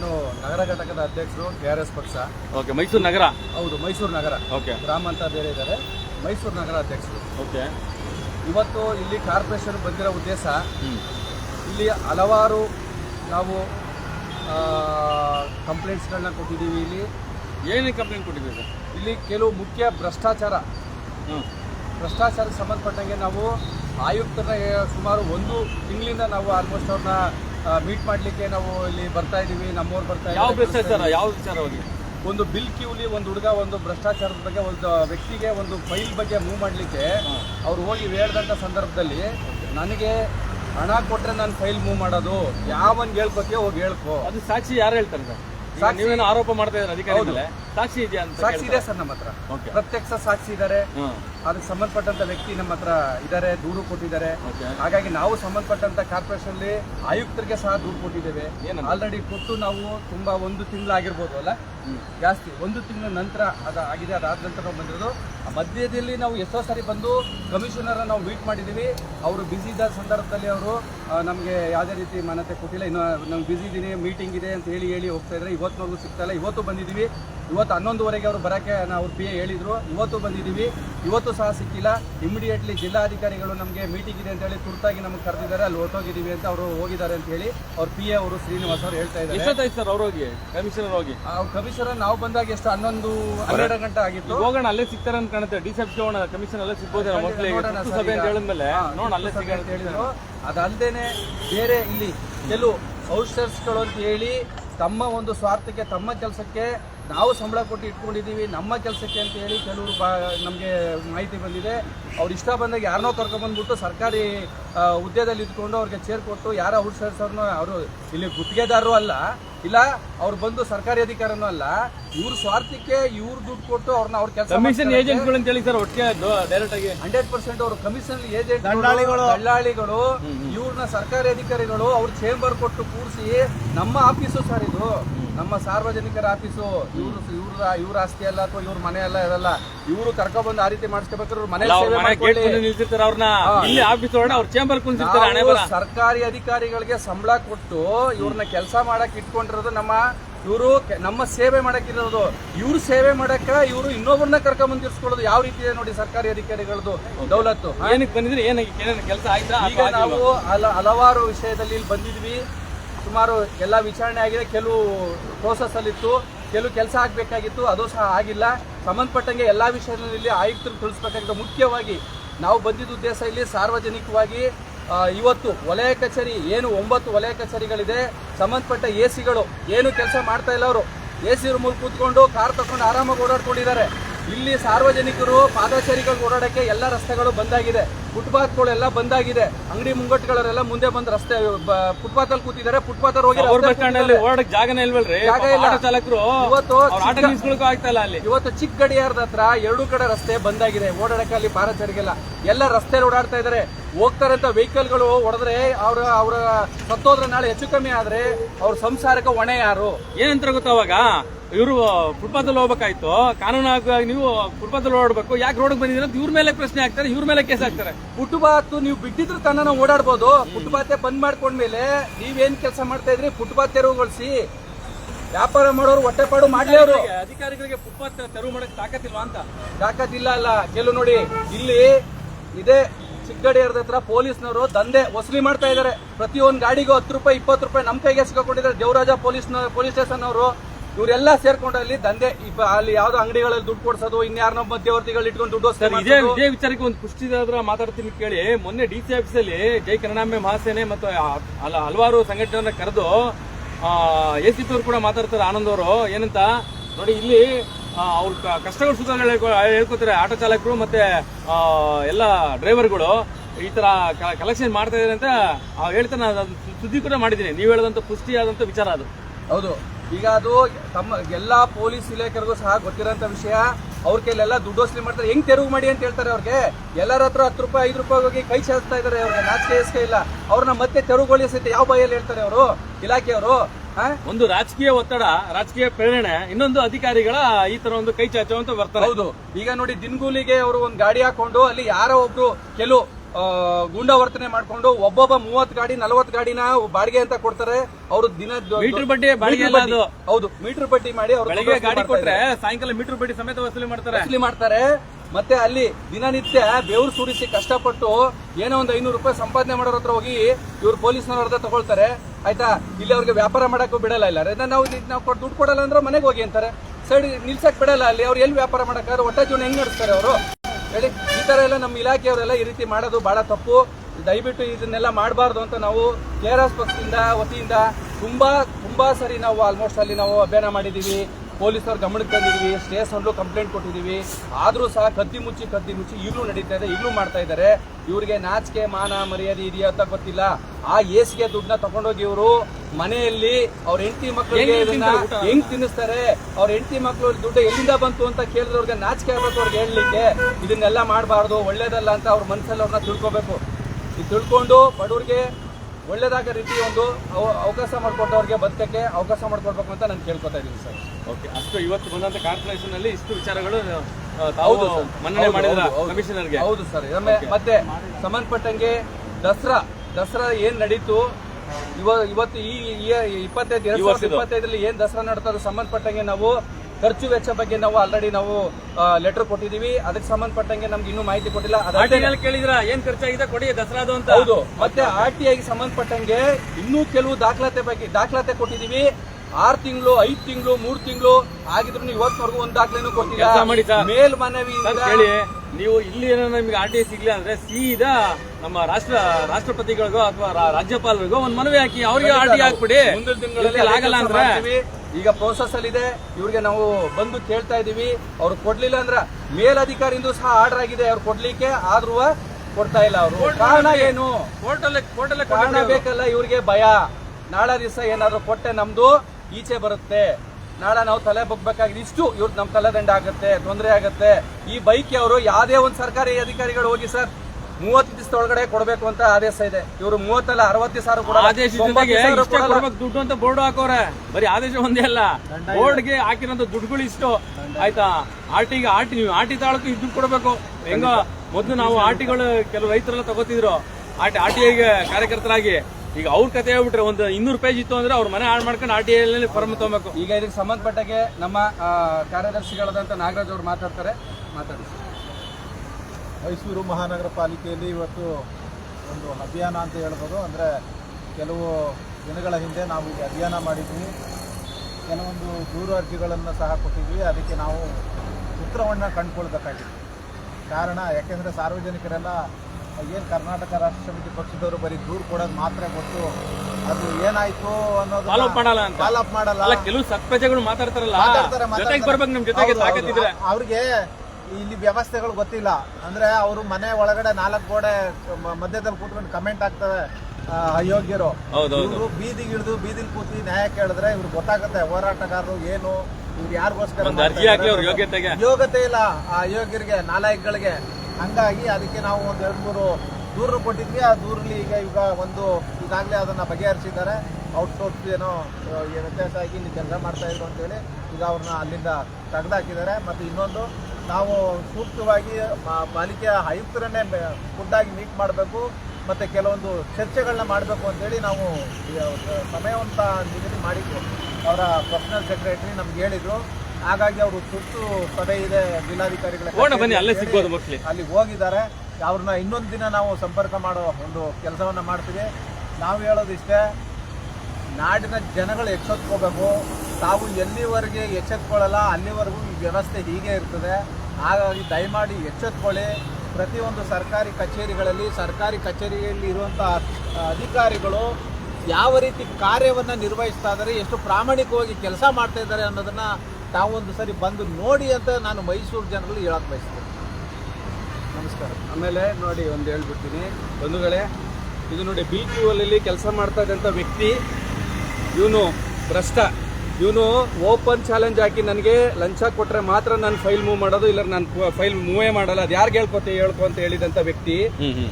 ನಾನು ನಗರ ಘಟಕದ ಅಧ್ಯಕ್ಷರು ಕೆ ಆರ್ ಎಸ್ ಪಕ್ಷ. ಓಕೆ ಮೈಸೂರು ನಗರ? ಹೌದು ಮೈಸೂರು ನಗರ. ಓಕೆ ಗ್ರಾಮ ಅಂತ ಬೇರೆ ಇದ್ದಾರೆ. ಮೈಸೂರು ನಗರ ಅಧ್ಯಕ್ಷರು. ಓಕೆ ಇವತ್ತು ಇಲ್ಲಿ ಕಾರ್ಪೊರೇಷನ್ ಬಂದಿರೋ ಉದ್ದೇಶ ಇಲ್ಲಿ ಹಲವಾರು ನಾವು ಕಂಪ್ಲೇಂಟ್ಸ್ಗಳನ್ನ ಕೊಟ್ಟಿದ್ದೀವಿ ಇಲ್ಲಿ. ಏನೇ ಕಂಪ್ಲೇಂಟ್ ಕೊಟ್ಟಿದ್ದೀವಿ ಸರ್? ಇಲ್ಲಿ ಕೆಲವು ಮುಖ್ಯ ಭ್ರಷ್ಟಾಚಾರ. ಭ್ರಷ್ಟಾಚಾರಕ್ಕೆ ಸಂಬಂಧಪಟ್ಟಂಗೆ ನಾವು ಆಯುಕ್ತರ ಸುಮಾರು ಒಂದು ತಿಂಗಳಿಂದ ನಾವು ಆಲ್ಮೋಸ್ಟ್ ಅವ್ರನ್ನ ಮೀಟ್ ಮಾಡಲಿಕ್ಕೆ ನಾವು ಇಲ್ಲಿ ಬರ್ತಾ ಇದ್ದೀವಿ ನಮ್ಮವ್ರು ಬರ್ತಾ ಯಾವ ಭ್ರಷ್ಟಾಚಾರ ಯಾವ ವಿಚಾರವಾಗಿ? ಒಂದು ಬಿಲ್ ಕ್ಯೂಲಿ ಒಂದು ಹುಡುಗ ಒಂದು ಭ್ರಷ್ಟಾಚಾರದ ಬಗ್ಗೆ ಒಂದು ವ್ಯಕ್ತಿಗೆ ಒಂದು ಫೈಲ್ ಬಗ್ಗೆ ಮೂವ್ ಮಾಡಲಿಕ್ಕೆ ಅವ್ರು ಹೋಗಿ ಹೇಳ್ದಂಥ ಸಂದರ್ಭದಲ್ಲಿ ನನಗೆ ಹಣ ಕೊಟ್ಟರೆ ನಾನು ಫೈಲ್ ಮೂವ್ ಮಾಡೋದು ಯಾವನ್ ಹೇಳ್ಕೊತೀಯೋ ಹೋಗಿ ಹೇಳ್ಕೊ. ಅದು ಸಾಕ್ಷಿ ಯಾರು ಹೇಳ್ತಾರೆ ನೀವೇನು ಆರೋಪ ಮಾಡ್ತಾ ಇದ್ದಾರೆ ಅಧಿಕಾರಿ ಮೇಲೆ? ಸಾಕ್ಷಿ ಇದೆಯಾ ಅಂತ ಸಾಕ್ಷಿ ಇದೆ ಸರ್ ನಮ್ಮ ಹತ್ರ. ಪ್ರತ್ಯಕ್ಷ ಸಾಕ್ಷಿ ಇದ್ದಾರೆ ಅದಕ್ಕೆ ಸಂಬಂಧಪಟ್ಟಂತ ವ್ಯಕ್ತಿ ನಮ್ಮ ಹತ್ರ ಇದ್ದಾರೆ ದೂರು ಕೊಟ್ಟಿದ್ದಾರೆ. ಹಾಗಾಗಿ ನಾವು ಸಂಬಂಧಪಟ್ಟಂತ ಕಾರ್ಪೊರೇಷನ್ ಅಲ್ಲಿ ಆಯುಕ್ತರಿಗೆ ಸಹ ದೂರು ಕೊಟ್ಟಿದ್ದೇವೆ. ಏನಂತ? ಆಲ್ರೆಡಿ ಕೊಟ್ಟು ನಾವು ತುಂಬಾ ಒಂದು ತಿಂಗಳಾಗಿರ್ಬೋದು ಅಲ್ಲ? ಜಾಸ್ತಿ ಒಂದು ತಿಂಗಳ ನಂತರ ಅದ ಆಗಿದೆ ಅದಾದ ನಂತರ ನಾವು ಬಂದಿರೋದು. ಆ ಮಧ್ಯದಲ್ಲಿ ನಾವು ಎಷ್ಟೋ ಸಾರಿ ಬಂದು ಕಮಿಷನರ್ ನಾವು ಮೀಟ್ ಮಾಡಿದ್ದೀವಿ. ಅವರು ಬ್ಯುಸಿ ಇದ್ದ ಸಂದರ್ಭದಲ್ಲಿ ಅವರು ನಮಗೆ ಯಾವುದೇ ರೀತಿ ಮಾನ್ಯತೆ ಕೊಟ್ಟಿಲ್ಲ. ಇನ್ನು ನಮ್ಗೆ ಬ್ಯುಸಿ ಇದ್ದೀನಿ ಮೀಟಿಂಗ್ ಇದೆ ಅಂತ ಹೇಳಿ ಹೇಳಿ ಹೋಗ್ತಾ ಇದ್ದಾರೆ. ಇವತ್ತಿನವರೆಗೂ ಸಿಗ್ತಾಯಿಲ್ಲ ಇವತ್ತು ಬಂದಿದ್ದೀವಿ. ಇವತ್ತು ಹನ್ನೊಂದುವರೆಗೆ ಅವರು ಬರೋಕ್ಕೆ ನಾವು ಪಿ ಎ ಹೇಳಿದರು. ಇವತ್ತು ಬಂದಿದ್ದೀವಿ. ಇವತ್ತು ಸಹ ಸಿಕ್ಕಿಲ್ಲ. ಇಮಿಡಿಯೇಟ್ಲಿ ಜಿಲ್ಲಾಧಿಕಾರಿಗಳು ನಮಗೆ ಮೀಟಿಂಗ್ ಇದೆ ಅಂತ ಹೇಳಿ ತುರ್ತಾಗಿ ನಮಗೆ ಕರೆದಿದ್ದಾರೆ. ಅಲ್ಲಿ ಹೊರಟೋಗಿದ್ದೀವಿ ಅಂತ ಅವರು ಹೋಗಿದ್ದಾರೆ ಅಂತ ಹೇಳಿ ಅವ್ರ ಪಿ ಎ ಅವರು ಶ್ರೀನಿವಾಸ್ ಅವರು ಹೇಳ್ತಾ ಇದ್ದಾರೆ. ಸರ್ ಅವ್ರು ಹೋಗಿ? ಕಮಿಷನರ್ ಹೋಗಿ? ಅವ್ರು ಕಮಿಷನರ್ ನಾವು ಬಂದಾಗ ಎಷ್ಟು ಹನ್ನೊಂದು ಹನ್ನೆರಡು ಗಂಟೆ ಆಗಿತ್ತು. ಹೋಗೋಣ ಅಲ್ಲೇ ಸಿಗ್ತಾರೆ ಅಂತ ಕಾಣುತ್ತೆ. ಡಿ ಸಿ ಹೋಗೋಣ ಕಮಿಷನ್ ಅಲ್ಲೇ ಸಿಗ್ಬೋದು ಸಭೆ ಅಂತ. ಹೇಳಿದ್ಮೇಲೆ. ನೋಡೋಣ ಅಲ್ಲೇ ಸಿಗೋಣ ಅಂತ ಹೇಳಿದ್ರು. ಅದಲ್ದೇನೆ ಬೇರೆ ಇಲ್ಲಿ ಕೆಲವು ಔಷಧಗಳು ಅಂತ ಹೇಳಿ ತಮ್ಮ ಒಂದು ಸ್ವಾರ್ಥಕ್ಕೆ, ತಮ್ಮ ಕೆಲಸಕ್ಕೆ ನಾವು ಸಂಬಳ ಕೊಟ್ಟು ಇಟ್ಕೊಂಡಿದ್ದೀವಿ, ನಮ್ಮ ಕೆಲಸಕ್ಕೆ ಅಂತ ಹೇಳಿ ಕೆಲವರು ಬಾ, ನಮಗೆ ಮಾಹಿತಿ ಬಂದಿದೆ. ಅವ್ರು ಇಷ್ಟ ಬಂದಾಗ ಯಾರನ್ನೋ ಕರ್ಕೊಂಬಂದ್ಬಿಟ್ಟು ಸರ್ಕಾರಿ ಹುದ್ದೆದಲ್ಲಿ ಇದ್ಕೊಂಡು ಅವ್ರಿಗೆ ಚೇರ್ ಕೊಟ್ಟು ಯಾರ ಹುಡ್ಸರ್ಸೋರ್ನೋ ಅವರು ಇಲ್ಲಿ ಗುತ್ತಿಗೆದಾರರು ಅಲ್ಲ, ಇಲ್ಲ, ಅವ್ರು ಬಂದು ಸರ್ಕಾರಿ ಅಧಿಕಾರನೂ ಅಲ್ಲ ಇವ್ರ ಸ್ವಾರ್ಥಕ್ಕೆ ಇವ್ರ ದುಡ್ಡು ಕೊಟ್ಟು ಅವ್ರನ್ನ ಅವ್ರ ಕೆಲಸ ಕಮಿಷನ್ ಏಜೆಂಟ್ಗಳು ಅಂತ ಹೇಳಿ ಸರ್ ಒಟ್ಟಿಗೆ ಡೈರೆಕ್ಟ್ ಆಗಿ. ಹಂಡ್ರೆಡ್ ಪರ್ಸೆಂಟ್ ಅವ್ರ ಕಮಿಷನ್ ಏಜೆಂಟ್ ದಳ್ಳಾಳಿಗಳು ದಳ್ಳಾಳಿಗಳು ಇವ್ರನ್ನ ಸರ್ಕಾರಿ ಅಧಿಕಾರಿಗಳು ಅವ್ರ ಚೇಂಬರ್ ಕೊಟ್ಟು ಕೂರಿಸಿ ನಮ್ಮ ಆಫೀಸು ಸರ್ ಇದು. ನಮ್ಮ ಸಾರ್ವಜನಿಕರ ಆಫೀಸು ಇವ್ರ ಇವ್ರ ಇವ್ರ ಆಸ್ತಿ ಅಲ್ಲ ಅಥವಾ ಇವ್ರ ಮನೆ ಅಲ್ಲ ಇರಲ್ಲ ಇವರು ಕರ್ಕೊಬಂದು ಆ ರೀತಿ ಮಾಡಿಸ್ಕೋಬೇಕಾದ್ರೆ ಇವ್ರ ಮನೆ ಅಲ್ಲ, ಅವ್ರ ಸೇವೆ ಮನೆ ಗೇಟ್ ಮುಂದೆ ನಿಲ್ಸಿರ್ತಾರೆ ಅವ್ರನ್ನ ಇಲ್ಲಿ ಆಫೀಸ್ ಒಳಗಡೆ ಅವ್ರ ಚೇಂಬರ್ ಕುಂತಿರ್ತಾರೆ ಹಣೆ ನಾವು ಸರ್ಕಾರಿ ಅಧಿಕಾರಿಗಳಿಗೆ ಸಂಬಳ ಕೊಟ್ಟು ಇವ್ರನ್ನ ಕೆಲಸ ಮಾಡಕ್ ಇಟ್ಕೊಂಡಿರೋದು ನಮ್ಮ ಇವರು ನಮ್ಮ ಸೇವೆ ಮಾಡೋಕ್ಕಿರೋದು. ಇವರು ಸೇವೆ ಮಾಡಕ್ಕ ಇವರು ಇನ್ನೊಬ್ಬರನ್ನ ಕರ್ಕೊಂಡ್ ಬಂದಿರ್ಸ್ಕೊಳ್ಳೋದು ಯಾವ ರೀತಿ ಇದೆ ನೋಡಿ ಸರ್ಕಾರಿ ಅಧಿಕಾರಿಗಳದ್ದು ದೌಲತ್ತು. ಏನಕ್ಕೆ ಬಂದಿದ್ರೆ? ಏನಾಗಿ ಕೆಲಸ ಆಯ್ತಾ? ಈಗ ನಾವು ಹಲ ಹಲವಾರು ವಿಷಯದಲ್ಲಿ ಇಲ್ಲಿ ಬಂದಿದ್ವಿ. ಸುಮಾರು ಎಲ್ಲ ವಿಚಾರಣೆ ಆಗಿದೆ. ಕೆಲವು ಪ್ರೋಸೆಸ್ ಅಲ್ಲಿತ್ತು ಕೆಲವು ಕೆಲಸ ಆಗಬೇಕಾಗಿತ್ತು. ಅದು ಸಹ ಆಗಿಲ್ಲ. ಸಂಬಂಧಪಟ್ಟಂಗೆ ಎಲ್ಲ ವಿಷಯದಲ್ಲಿ ಇಲ್ಲಿ ಆಯುಕ್ತರು ತಿಳಿಸ್ಬೇಕಾಗಿತ್ತು ಮುಖ್ಯವಾಗಿ ನಾವು ಬಂದಿದ್ದ ಉದ್ದೇಶ ಇಲ್ಲಿ ಸಾರ್ವಜನಿಕವಾಗಿ ಇವತ್ತು ವಲಯ ಕಚೇರಿ, ಏನು ಒಂಬತ್ತು ವಲಯ ಕಚೇರಿಗಳಿದೆ, ಸಂಬಂಧಪಟ್ಟ ಎ ಸಿಗಳು ಏನು ಕೆಲಸ ಮಾಡ್ತಾ ಇಲ್ಲ ಅವರು. ಎ ಸಿ ರೂಮಲ್ಲಿ ಕೂತ್ಕೊಂಡು ಕಾರ್ ತಗೊಂಡು ಆರಾಮಾಗಿ ಓಡಾಡ್ಕೊಂಡಿದ್ದಾರೆ. ಇಲ್ಲಿ ಸಾರ್ವಜನಿಕರು ಪಾದಚಾರಿಗಳು ಓಡಾಡೋಕ್ಕೆ ಎಲ್ಲ ರಸ್ತೆಗಳು ಬಂದಾಗಿದೆ. ಫುಟ್ಪಾತ್ಗಳೆಲ್ಲ ಬಂದಾಗಿದೆ. ಅಂಗಡಿ ಮುಂಗಟ್ಟುಗಳರೆಲ್ಲ ಮುಂದೆ ಬಂದ್ ರಸ್ತೆ ಫುಟ್ಪಾತ್ ಅಲ್ಲಿ ಕೂತಿದ್ದಾರೆ. ಫುಟ್ಪಾತ್ ಹೋಗಿ ಅವ್ರ ಬಸ್ ಸ್ಟ್ಯಾಂಡ್ ಅಲ್ಲಿ ಓಡಕ್ ಜಾಗನೇ ಇಲ್ವಲ್ರಿ? ಜಾಗ ಇಲ್ಲ. ಆಟೋ ಚಾಲಕರು ಇವತ್ತು ಆಗ್ತಾ ಇಲ್ಲ ಅಲ್ಲಿ. ಇವತ್ತು ಚಿಕ್ಕ ಗಡಿಯಾರದ ಹತ್ರ ಎರಡು ಕಡೆ ರಸ್ತೆ ಬಂದಾಗಿದೆ. ಓಡಾಡಕ್ಕೆ ಅಲ್ಲಿ ಪಾದಚಾರಿಗೆಲ್ಲ. ಎಲ್ಲ ರಸ್ತೆ ಓಡಾಡ್ತಾ ಇದ್ದಾರೆ. ಹೋಗ್ತಾರಂತ ವೆಹಿಕಲ್ಗಳು ಹೊಡೆದ್ರೆ ಅವ್ರ ಅವ್ರ ಸತ್ತೋದ್ರೆ ನಾಳೆ ಹೆಚ್ಚು ಕಮ್ಮಿ ಆದ್ರೆ ಅವ್ರ ಸಂಸಾರಕ್ಕೆ ಹೊಣೆ ಯಾರು? ಏನಂತ ಗೊತ್ತಾ ಅವಾಗ? ಇವರು ಫುಟ್ಪಾತ್ ಅಲ್ಲಿ ಹೋಗ್ಬೇಕಾಯ್ತು ಕಾನೂನಾಗಿ ನೀವು ಫುಟ್ಪಾತ್ ಅಲ್ಲಿ ಓಡಬೇಕು ಯಾಕೆ ರೋಡ್ ಬಂದಿದ್ರೆ ಅಂತ ಇವ್ರ ಮೇಲೆ ಪ್ರಶ್ನೆ ಹಾಕ್ತಾರೆ ಇವ್ರ ಮೇಲೆ ಕೇಸ್ ಹಾಕ್ತಾರೆ. ಫುಟ್ಪಾತ್ ನೀವು ಬಿಟ್ಟಿದ್ರು ತನ್ನ ಓಡಾಡ್ಬೋದು. ಫುಟ್ಪಾತೆ ಬಂದ್ ಮಾಡ್ಕೊಂಡ್ಮೇಲೆ ನೀವೇನ್ ಕೆಲಸ ಮಾಡ್ತಾ ಇದ್ರಿ? ಫುಟ್ಪಾತ್ ತೆರವುಗೊಳಿಸಿ ವ್ಯಾಪಾರ ಮಾಡೋರು ಹೊಟ್ಟೆಪಾಡು ಮಾಡ್ಲಿ ಅವರು ಅಧಿಕಾರಿಗಳಿಗೆ ಫುಟ್ಪಾತ್ ತೆರವು ಮಾಡಕ್ ತಾಕತ್ತಿಲ್ವಾ ಅಂತ? ತಾಕತ್ತಿಲ್ಲ ಅಲ್ಲ. ಕೆಲವು ನೋಡಿ. ಇಲ್ಲಿ ಇದೇ ಚಿಕ್ಕಗಡಿಯಾರದ ಹತ್ರ ಪೊಲೀಸ್ನವರು ದಂಧೆ ವಸೂಲಿ ಮಾಡ್ತಾ ಇದ್ದಾರೆ. ಪ್ರತಿಯೊಂದು ಗಾಡಿಗೂ ಹತ್ತು ರೂಪಾಯಿ ಇಪ್ಪತ್ತು ರೂಪಾಯಿ ನಮ್ಮ ಕೈಗೆ ಸಿಕ್ಕೊಂಡಿದ್ದಾರೆ ದೇವರಾಜ ಪೊಲೀಸ್ ಪೊಲೀಸ್ ಸ್ಟೇಷನ್ ಅವರು. ಇವರೆಲ್ಲ ಸೇರ್ಕೊಂಡು ಅಲ್ಲಿ ದಂಧೆ ಇಪ್ಪ ಅಲ್ಲಿ ಯಾವ್ದೋ ಅಂಗಡಿಗಳಲ್ಲಿ ದುಡ್ಡು ಕೊಡ್ಸೋದು ಇನ್ಯಾರನ್ನೋ ಮಧ್ಯವರ್ತಿಗಳು ಇಟ್ಕೊಂಡು ದುಡ್ಡು ಸರ್ ಇದೇ ಇದೇ ವಿಚಾರಕ್ಕೆ ಒಂದು ಪುಷ್ಟಿದಾದ್ರ ಮಾತಾಡ್ತೀನಿ ಕೇಳಿ. ಮೊನ್ನೆ ಡಿ ಸಿ ಆಫೀಸಲ್ಲಿ ಜೈ ಕನ್ನಡಾಂಬೆ ಮಹಾಸೇನೆ ಮತ್ತು ಹಲವಾರು ಸಂಘಟನೆಯನ್ನ ಕರೆದು ಎ ಸಿ ಪಿ ಅವರು ಕೂಡ ಮಾತಾಡ್ತಾರೆ ಆನಂದ್ ಅವರು. ಏನಂತ? ನೋಡಿ ಇಲ್ಲಿ ಅವ್ರ ಕಷ್ಟಗಳು ಸುಧಾರಣೆ ಹೇಳ್ಕೊತಾರೆ ಆಟೋ ಚಾಲಕರು ಮತ್ತೆ ಎಲ್ಲ ಡ್ರೈವರ್ಗಳು. ಈ ತರ ಕಲೆಕ್ಷನ್ ಮಾಡ್ತಾ ಇದಾರೆ ಅಂತ ನಾನು ಸುದ್ದಿ ಕೂಡ ಮಾಡಿದ್ದೀನಿ. ನೀವು ಹೇಳದಂತ ಪುಷ್ಟಿಯಾದಂತ ವಿಚಾರ ಅದು. ಹೌದು. ಈಗ ಅದು ತಮ್ಮ ಎಲ್ಲಾ ಪೊಲೀಸ್ ಇಲಾಖೆಗೂ ಸಹ ಗೊತ್ತಿರೋಂಥ ವಿಷಯ. ಅವ್ರ ಕೈಲೆಲ್ಲ ದುಡ್ಡು ವಸೂಲಿ ಮಾಡ್ತಾರೆ. ಹೆಂಗ್ ತೆರವು ಮಾಡಿ ಅಂತ ಹೇಳ್ತಾರೆ ಅವ್ರಿಗೆ. ಎಲ್ಲರ ಹತ್ರ ಹತ್ತು ರೂಪಾಯಿ ಐದು ರೂಪಾಯಿ ಹೋಗಿ ಕೈ ಚಾಚ್ತಾ ಇದ್ದಾರೆ ಅವ್ರಿಗೆ. ನಾಚಿಕೆ ಇಸ್ಕೆ ಇಲ್ಲ. ಅವ್ರನ್ನ ಮತ್ತೆ ತೆರವುಗೊಳಿಸುತ್ತೆ ಯಾವ ಬೈಯಲ್ಲಿ ಹೇಳ್ತಾರೆ ಅವರು? ಇಲಾಖೆಯವರು? ಒಂದು ರಾಜಕೀಯ ಒತ್ತಡ ರಾಜಕೀಯ ಪ್ರೇರಣೆ ಇನ್ನೊಂದು ಅಧಿಕಾರಿಗಳ ಈ ತರ ಒಂದು ಕೈ ಚಾಚುವಂತ ಬರ್ತಾರೆ ಹೌದು. ಈಗ ನೋಡಿ ದಿನಗೂಲಿಗೆ ಅವರು ಒಂದು ಗಾಡಿ ಹಾಕೊಂಡು ಅಲ್ಲಿ ಯಾರೋ ಒಬ್ರು ಕೆಲವು ಗೂಂಡಾವರ್ತನೆ ಮಾಡ್ಕೊಂಡು ಒಬ್ಬೊಬ್ಬ ಮೂವತ್ ಗಾಡಿ ನಲವತ್ ಗಾಡಿನ ಬಾಡಿಗೆ ಅಂತ ಕೊಡ್ತಾರೆ. ಅವರು ದಿನ ಮೀಟರ್ ಬಡ್ಡಿ ಬಾಡಿಗೆ. ಹೌದು ಮೀಟರ್ ಬಡ್ಡಿ ಮಾಡಿ ಅವರು ಗಾಡಿ ಕೊಟ್ರೆ ಸಾಯಂಕಾಲ ಮೀಟರ್ ಬಡ್ಡಿ ಸಮೇತ ವಸೂಲಿ ಮಾಡ್ತಾರೆ. ವಸೂಲಿ ಮಾಡ್ತಾರೆ. ಮತ್ತೆ ಅಲ್ಲಿ ದಿನನಿತ್ಯ ಬೆವರು ಸುರಿಸಿ ಕಷ್ಟಪಟ್ಟು ಏನೋ ಒಂದು ಐನೂರು ರೂಪಾಯಿ ಸಂಪಾದನೆ ಮಾಡೋರ ಹತ್ರ ಹೋಗಿ ಇವ್ರು ಪೊಲೀಸ್ನವ್ರ ಹತ್ರ ತಗೊಳ್ತಾರೆ. ಆಯ್ತಾ? ಇಲ್ಲಿ ಅವ್ರಿಗೆ ವ್ಯಾಪಾರ ಮಾಡಕ್ಕೂ ಬಿಡಲ್ಲ ಇಲ್ಲ. ಅದೇ ನಾವು ನಾವು ಕೊಟ್ಟು ದುಡ್ಡು ಕೊಡಲ್ಲ ಅಂದ್ರೆ ಮನೆಗೆ ಹೋಗಿ ಅಂತಾರೆ. ಸೈಡ್ ನಿಲ್ಸಕ್ ಬಿಡಲ್ಲ ಅಲ್ಲಿ. ಅವ್ರು ಎಲ್ಲಿ ವ್ಯಾಪಾರ ಮಾಡಕ್ಕಾದ್ರೆ ಹೊಟ್ಟೆ ಜೀವನ ಹೆಂಗ್ ನಡೆಸ್ತಾರೆ ಅವರು? ಹೇಳಿ. ತರ ಎಲ್ಲ ನಮ್ಮ ಇಲಾಖೆಯವರೆಲ್ಲ ಈ ರೀತಿ ಮಾಡೋದು ಬಹಳ ತಪ್ಪು. ದಯವಿಟ್ಟು ಇದನ್ನೆಲ್ಲ ಮಾಡಬಾರ್ದು ಅಂತ ನಾವು ಕೆ ಆರ್ ಎಸ್ ಪಕ್ಷದಿಂದ ವತಿಯಿಂದ ತುಂಬಾ ತುಂಬಾ ಸರಿ ನಾವು ಆಲ್ಮೋಸ್ಟ್ ಅಲ್ಲಿ ನಾವು ಅಭಿಯಾನ ಮಾಡಿದೀವಿ ಪೊಲೀಸರ ಗಮನಕ್ಕೆ ತಂದಿದ್ದೀವಿ ಸ್ಟೇಷನ್ಲು ಕಂಪ್ಲೇಂಟ್ ಕೊಟ್ಟಿದ್ದೀವಿ. ಆದರೂ ಸಹ ಕತ್ತಿ ಮುಚ್ಚಿ ಕತ್ತಿ ಮುಚ್ಚಿ ಈಗಲೂ ನಡೀತಾ ಇದೆ ಈಗಲೂ ಮಾಡ್ತಾ ಇದ್ದಾರೆ. ಇವರಿಗೆ ನಾಚಿಕೆ ಮಾನ ಮರ್ಯಾದೆ ಇದೆಯಾ ಅಂತ ಗೊತ್ತಿಲ್ಲ. ಆ ಏಸಿಗೆ ದುಡ್ಡನ್ನ ತಗೊಂಡೋಗಿ ಇವರು ಮನೆಯಲ್ಲಿ ಅವ್ರ ಹೆಂಡತಿ ಮಕ್ಕಳಿಗೆ ಹೆಂಗ್ ಇದನ್ನ? ಹೆಂಗ್ ತಿನ್ನಿಸ್ತಾರೆ? ಅವ್ರ ಹೆಂಡತಿ ಮಕ್ಕಳು ದುಡ್ಡು ಎಲ್ಲಿಂದ ಬಂತು ಅಂತ ಕೇಳಿದ್ರೆ ಅವ್ರಿಗೆ ನಾಚಿಕೆ ಆಗ್ಬೇಕು ಅವ್ರಿಗೆ ಹೇಳಲಿಕ್ಕೆ. ಇದನ್ನೆಲ್ಲ ಮಾಡಬಾರ್ದು ಒಳ್ಳೇದಲ್ಲ ಅಂತ ಅವ್ರ ಮನಸ್ಸಲ್ಲಿ ಅವ್ರನ್ನ ತಿಳ್ಕೊಬೇಕು. ಇದು ತಿಳ್ಕೊಂಡು ಬಡವ್ರಿಗೆ ಒಳ್ಳೇದಾಗ ರೀತಿ ಒಂದು ಅವ- ಅವಕಾಶ ಮಾಡಿಕೊಟ್ಟವ್ರಿಗೆ ಬದುಕಕ್ಕೆ ಅವಕಾಶ ಮಾಡಿಕೊಡ್ಬೇಕು ಅಂತ ನಾನು ಕೇಳ್ಕೊತಾ ಇದ್ದೀನಿ ಸರ್. ಓಕೆ ಅಷ್ಟು ಇವತ್ತು ಬಂದಂತ ಕಾರ್ಪೊರೇಷನ್ ಅಲ್ಲಿ ಇಷ್ಟು ವಿಚಾರಗಳು ಹೌದು. ಮನ್ನಣೆ ಮಾಡಿದ್ರ. ಕಮಿಷನರ್ಗೆ. ಹೌದು ಸರ್. ಮತ್ತೆ ಸಂಬಂಧಪಟ್ಟಂಗೆ ದಸರಾ ದಸರಾ ಏನ್ ನಡೀತು? ಇವ ಇವತ್ತು ಈ ಇಪ್ಪತ್ತೈದು ಎರಡ್ ಈ ಸಾವಿರದ ಇಪ್ಪತ್ತೈದರಲ್ಲಿ ಏನ್ ದಸರಾ ನಡ್ತದೆ? ಸಂಬಂಧಪಟ್ಟಂಗೆ ನಾವು ಖರ್ಚು ವೆಚ್ಚ ಬಗ್ಗೆ ನಾವು ಆಲ್ರೆಡಿ ನಾವು ಲೆಟರ್ ಕೊಟ್ಟಿದೀವಿ ಅದಕ್ಕೆ ಸಂಬಂಧಪಟ್ಟಂಗೆ ನಮ್ಗೆ ಇನ್ನೂ ಮಾಹಿತಿ ಕೊಟ್ಟಿಲ್ಲ. ಕೇಳಿದ್ರ? ಏನ್ ಖರ್ಚಾಗಿದೆ? ಕೊಡಿ ದಸರಾದು ಅಂತ. ಹೌದು. ಮತ್ತೆ ಆರ್ ಟಿ ಐಗೆ ಸಂಬಂಧಪಟ್ಟಂಗೆ ಇನ್ನೂ ಕೆಲವು ದಾಖಲಾತಿ ಬಗ್ಗೆ ದಾಖಲಾತಿ ಕೊಟ್ಟಿದೀವಿ ಆರ್ ತಿಂಗಳು ಐದ್ ತಿಂಗಳು ಮೂರ್ ತಿಂಗಳು ಆಗಿದ್ರು ಇವತ್ತವರೆಗೂ ಒಂದ್ ದಾಖಲೆನೂ ಕೊಟ್ಟಿಲ್ಲ. ಸರ್. ಹೇಳಿ ಸರ್ ಕೇಳಿ ನೀವು ಇಲ್ಲಿ ಏನೋ ನಿಮ್ಗೆ ಆರ್ ಟಿ ಐ ಸಿಗ್ಲಿಲ್ಲ ಅಂದ್ರೆ ಸೀದಾ ನಮ್ಮ ರಾಷ್ಟ್ರ ರಾಷ್ಟ್ರಪತಿಗಳಿಗೋ ಅಥವಾ ರಾಜ್ಯಪಾಲರಿಗೋ ಒಂದ್ ಮನವಿ ಹಾಕಿ ಅವ್ರಿಗೆ ಆರ್ ಟಿ ಹಾಕ್ಬಿಡಿ. ಮುಂದಿನ ತಿಂಗಳಲ್ಲಿ ಆಗಲ್ಲ ಅಂದ್ರೆ ಈಗ ಪ್ರೋಸೆಸ್ ಅಲ್ಲಿ ಇದೆ. ಇವ್ರಿಗೆ ನಾವು ಬಂದು ಕೇಳ್ತಾ ಇದೀವಿ ಅವ್ರು ಕೊಡ್ಲಿಲ್ಲ ಅಂದ್ರ ಮೇಲಧಿಕಾರಿಯಿಂದ ಸಹ ಆರ್ಡರ್ ಆಗಿದೆ. ಅವ್ರು ಕೊಡ್ಲಿಕ್ಕೆ ಆದ್ರೂ ಕೊಡ್ತಾ ಇಲ್ಲ ಅವರು. ಕಾರಣ ಏನು? ಕಾರಣ ಬೇಕಲ್ಲ ಇವ್ರಿಗೆ ಭಯ. ನಾಳೆ ದಿವಸ ಏನಾದ್ರು ಕೊಟ್ಟೆ ನಮ್ದು. ಈಚೆ ಬರುತ್ತೆ. ನಾಳೆ ನಾವು ತಲೆ ಬಗ್ಬೇಕಾಗಿದೆ ಇಷ್ಟು ಇವ್ರದ್ದು ನಮ್ ತಲೆದಂಡ ಆಗುತ್ತೆ ತೊಂದರೆ ಆಗುತ್ತೆ. ಈ ಬೈಕ್ ಅವರು ಯಾವುದೇ ಒಂದು ಸರ್ಕಾರಿ ಅಧಿಕಾರಿಗಳು ಹೋಗಿ ಸರ್ ಮೂವತ್ತು ದಿವಸದ ಒಳಗಡೆ ಕೊಡಬೇಕು ಅಂತ ಆದೇಶ ಇದೆ. ಇವರು ಮೂವತ್ತಲ್ಲ ಅರವತ್ತು ಸಾವಿರ ಕೂಡ ಆದೇಶ ದುಡ್ಡು ಅಂತ ಬೋರ್ಡ್ ಹಾಕೋರೆ. ಬರೀ ಆದೇಶ ಒಂದೇ ಅಲ್ಲ. ಬೋರ್ಡ್ಗೆ ಹಾಕಿರೋಂಥ ದುಡ್ಡುಗಳು ಇಷ್ಟು. ಆಯ್ತಾ? ಆರ್ಟಿಗೆ ಆರ್ಟಿ ನೀವು ಆರ್ಟಿ ತಾಳಕ್ಕೂ ಇಷ್ಟು ದುಡ್ಡು ಕೊಡಬೇಕು. ಹೆಂಗ ಮೊದಲು ನಾವು ಆರ್ಟಿಗಳು ಕೆಲವು ರೈತರೆಲ್ಲ ತಗೋತಿದ್ರು. ಆಟಿ ಐಗೆ ಕಾರ್ಯಕರ್ತರಾಗಿ. ಈಗ ಅವ್ರ ಕತೆ ಹೇಳ್ಬಿಟ್ರೆ ಒಂದು ಇನ್ನೂರು ರೂಪಾಯಿ ಇತ್ತು ಅಂದ್ರೆ ಅವ್ರ ಮನೆ ಹಾಳು ಮಾಡ್ಕೊಂಡು ಆರ್ ಟಿ ಐ ಫಾರ್ಮ್ ತಗೋಬೇಕು. ಈಗ ಇದಕ್ಕೆ ಸಂಬಂಧಪಟ್ಟಾಗೆ ನಮ್ಮ ಕಾರ್ಯದರ್ಶಿಗಳಾದಂತ ನಾಗರಾಜ್ ಅವರು ಮಾತಾಡ್ತಾರೆ. ಮಾತಾಡಿ. ಮೈಸೂರು ಮಹಾನಗರ ಪಾಲಿಕೆಯಲ್ಲಿ ಇವತ್ತು ಒಂದು ಅಭಿಯಾನ ಅಂತ ಹೇಳ್ಬೋದು. ಅಂದರೆ ಕೆಲವು ದಿನಗಳ ಹಿಂದೆ ನಾವು ಈ ಅಭಿಯಾನ ಮಾಡಿದ್ವಿ. ಕೆಲವೊಂದು ದೂರು ಅರ್ಜಿಗಳನ್ನು ಸಹ ಕೊಟ್ಟಿದ್ವಿ. ಅದಕ್ಕೆ ನಾವು ಉತ್ತರವನ್ನು ಕಂಡುಕೊಳ್ಬೇಕಾಗಿತ್ತು. ಕಾರಣ ಯಾಕೆಂದರೆ ಸಾರ್ವಜನಿಕರೆಲ್ಲ ಏನು ಕರ್ನಾಟಕ ರಾಷ್ಟ್ರ ಸಮಿತಿ ಪಕ್ಷದವರು ಬರೀ ದೂರು ಕೊಡೋದು ಮಾತ್ರ ಗೊತ್ತು ಅದು ಏನಾಯ್ತು ಅನ್ನೋದು ಫಾಲೋ ಮಾಡಲ್ಲ ಅಂತ. ಫಾಲೋ ಅಪ್ ಮಾಡಲ್ಲ ಅಲ್ಲ ಕೆಲವು ಸತ್ಪ್ರಜೆಗಳು ಮಾತಾಡ್ತಾರಲ್ಲ ಮಾತಾಡ್ತಾರೆ, ಜೊತೆಗೆ ಮಾತಾಡ್ತಾರೆ. ಬರ್ಬೇಕು ನಿಮ್ ಜೊತೆಗೆ ಹೌದು, ಹೌದು. ತಾಕತ್ತಿದ್ರೆ ಅವ್ರಿಗೆ ಇಲ್ಲಿ ವ್ಯವಸ್ಥೆಗಳು ಗೊತ್ತಿಲ್ಲ ಅಂದ್ರೆ ಅವರು ಮನೆ ಒಳಗಡೆ ನಾಲ್ಕು ಗೋಡೆ ಮ- ಮಧ್ಯದಲ್ಲಿ ಕೂತ್ಕೊಂಡು ಕಮೆಂಟ್ ಆಗ್ತವೆ ಆ, ಅಯೋಗ್ಯರು ಹೌದು, ಹೌದು. ಇವರು ಬೀದಿಗೆ ಇಳಿದು ಬೀದಿಲಿ ಕೂತಿ ನ್ಯಾಯ ಕೇಳಿದ್ರೆ ಇವ್ರು ಗೊತ್ತಾಗುತ್ತೆ ಹೋರಾಟಗಾರರು ಏನು ಇವ್ರು ಯಾರಿಗೋಸ್ಕರ ಒಂದು ಅರ್ಜಿ ಹಾಕಿ ಅವ್ರ ಯೋಗ್ಯತೆಗೆ ಯೋಗ್ಯತೆ ಇಲ್ಲ ಆ ಅಯೋಗ್ಯರಿಗೆ ನಾಲಾಯಕ್ಗಳಿಗೆ ಹಂಗಾಗಿ ಅದಕ್ಕೆ ನಾವು ಒಂದು ಎರಡು ಮೂರು ದೂರು ಕೊಟ್ಟಿದ್ವಿ. ಆ ದೂರಲ್ಲಿ ಈಗ ಈಗ ಒಂದು ಈಗಾಗಲೇ ಅದನ್ನು ಬಗೆಹರಿಸಿದ್ದಾರೆ. ಔಟ್ಸೋರ್ಸ್ ಏನೋ ವ್ಯತ್ಯಾಸ ಆಗಿ ಇಲ್ಲಿ ಕೆಲಸ ಮಾಡ್ತಾ ಇದ್ರು ಅಂತೇಳಿ ಈಗ ಅವ್ರನ್ನ ಅಲ್ಲಿಂದ ತೆಗೆದಾಕಿದ್ದಾರೆ. ಮತ್ತು ಇನ್ನೊಂದು, ನಾವು ಸೂಕ್ತವಾಗಿ ಪಾಲಿಕೆಯ ಆಯುಕ್ತರನ್ನೇ ಖುದ್ದಾಗಿ ಮೀಟ್ ಮಾಡಬೇಕು. ಮತ್ತು ಕೆಲವೊಂದು ಚರ್ಚೆಗಳನ್ನ ಮಾಡಬೇಕು ಅಂತೇಳಿ ನಾವು ಸಮಯವಂತ ನಿಗದಿ ಮಾಡಿದ್ವಿ. ಅವರ ಪರ್ಸನಲ್ ಸೆಕ್ರೆಟ್ರಿ ನಮ್ಗೆ ಹೇಳಿದ್ರು. ಹಾಗಾಗಿ ಅವರು ತುರ್ತು ಸಭೆ ಇದೆ ಜಿಲ್ಲಾಧಿಕಾರಿಗಳ ಅಲ್ಲಿ ಅಲ್ಲೇ ಹೋಗಿದ್ದಾರೆ. ಅವ್ರನ್ನ ಇನ್ನೊಂದು ದಿನ ನಾವು ಸಂಪರ್ಕ ಮಾಡೋ ಒಂದು ಕೆಲಸವನ್ನು ಮಾಡ್ತೀವಿ. ನಾವು ಹೇಳೋದು ಇಷ್ಟೇ ನಾಡಿನ ಜನಗಳು ಎಚ್ಚೆತ್ಕೋಬೇಕು ತಾವು ಎಲ್ಲಿವರೆಗೆ ಎಚ್ಚೆತ್ಕೊಳ್ಳಲ್ಲ ಅಲ್ಲಿವರೆಗೂ ಈ ವ್ಯವಸ್ಥೆ ಹೀಗೆ ಇರ್ತದೆ. ಹಾಗಾಗಿ ದಯಮಾಡಿ ಎಚ್ಚೆತ್ಕೊಳ್ಳಿ. ಪ್ರತಿಯೊಂದು ಸರ್ಕಾರಿ ಕಚೇರಿಗಳಲ್ಲಿ ಸರ್ಕಾರಿ ಕಚೇರಿಯಲ್ಲಿ ಇರುವಂಥ ಅಧಿಕಾರಿಗಳು ಯಾವ ರೀತಿ ಕಾರ್ಯವನ್ನು ನಿರ್ವಹಿಸ್ತಾ ಇದ್ದಾರೆ ಎಷ್ಟು ಪ್ರಾಮಾಣಿಕವಾಗಿ ಕೆಲಸ ಮಾಡ್ತಾ ಇದ್ದಾರೆ ಅನ್ನೋದನ್ನ ತಾವೊಂದು ಸರಿ ಬಂದು ನೋಡಿ ಅಂತ ನಾನು ಮೈಸೂರು ಜನರಲ್ಲಿ ಹೇಳಕ್ ಬಯಸ್ತೇನೆ. ನಮಸ್ಕಾರ. ಆಮೇಲೆ ನೋಡಿ ಒಂದು ಹೇಳ್ಬಿಡ್ತೀನಿ. ಬಂಧುಗಳೇ ಇದು ನೋಡಿ ಬಿ ಪಿ ಓಲಲ್ಲಿ ಕೆಲಸ ಮಾಡ್ತಾ ಇದ್ದಂಥ ವ್ಯಕ್ತಿ. ಇವನು ಭ್ರಷ್ಟ. ಇವನು ಓಪನ್ ಚಾಲೆಂಜ್ ಹಾಕಿ ನನಗೆ ಲಂಚ ಕೊಟ್ಟರೆ ಮಾತ್ರ ನಾನು ಫೈಲ್ ಮೂವ್ ಮಾಡೋದು ಇಲ್ಲ ನಾನು ಫೈಲ್ ಮೂವೇ ಮಾಡಲ್ಲ. ಅದು ಯಾರಿಗೆ ಹೇಳ್ಕೊತೆ ಹೇಳ್ಕೊ ಅಂತ ಹೇಳಿದಂಥ ವ್ಯಕ್ತಿ.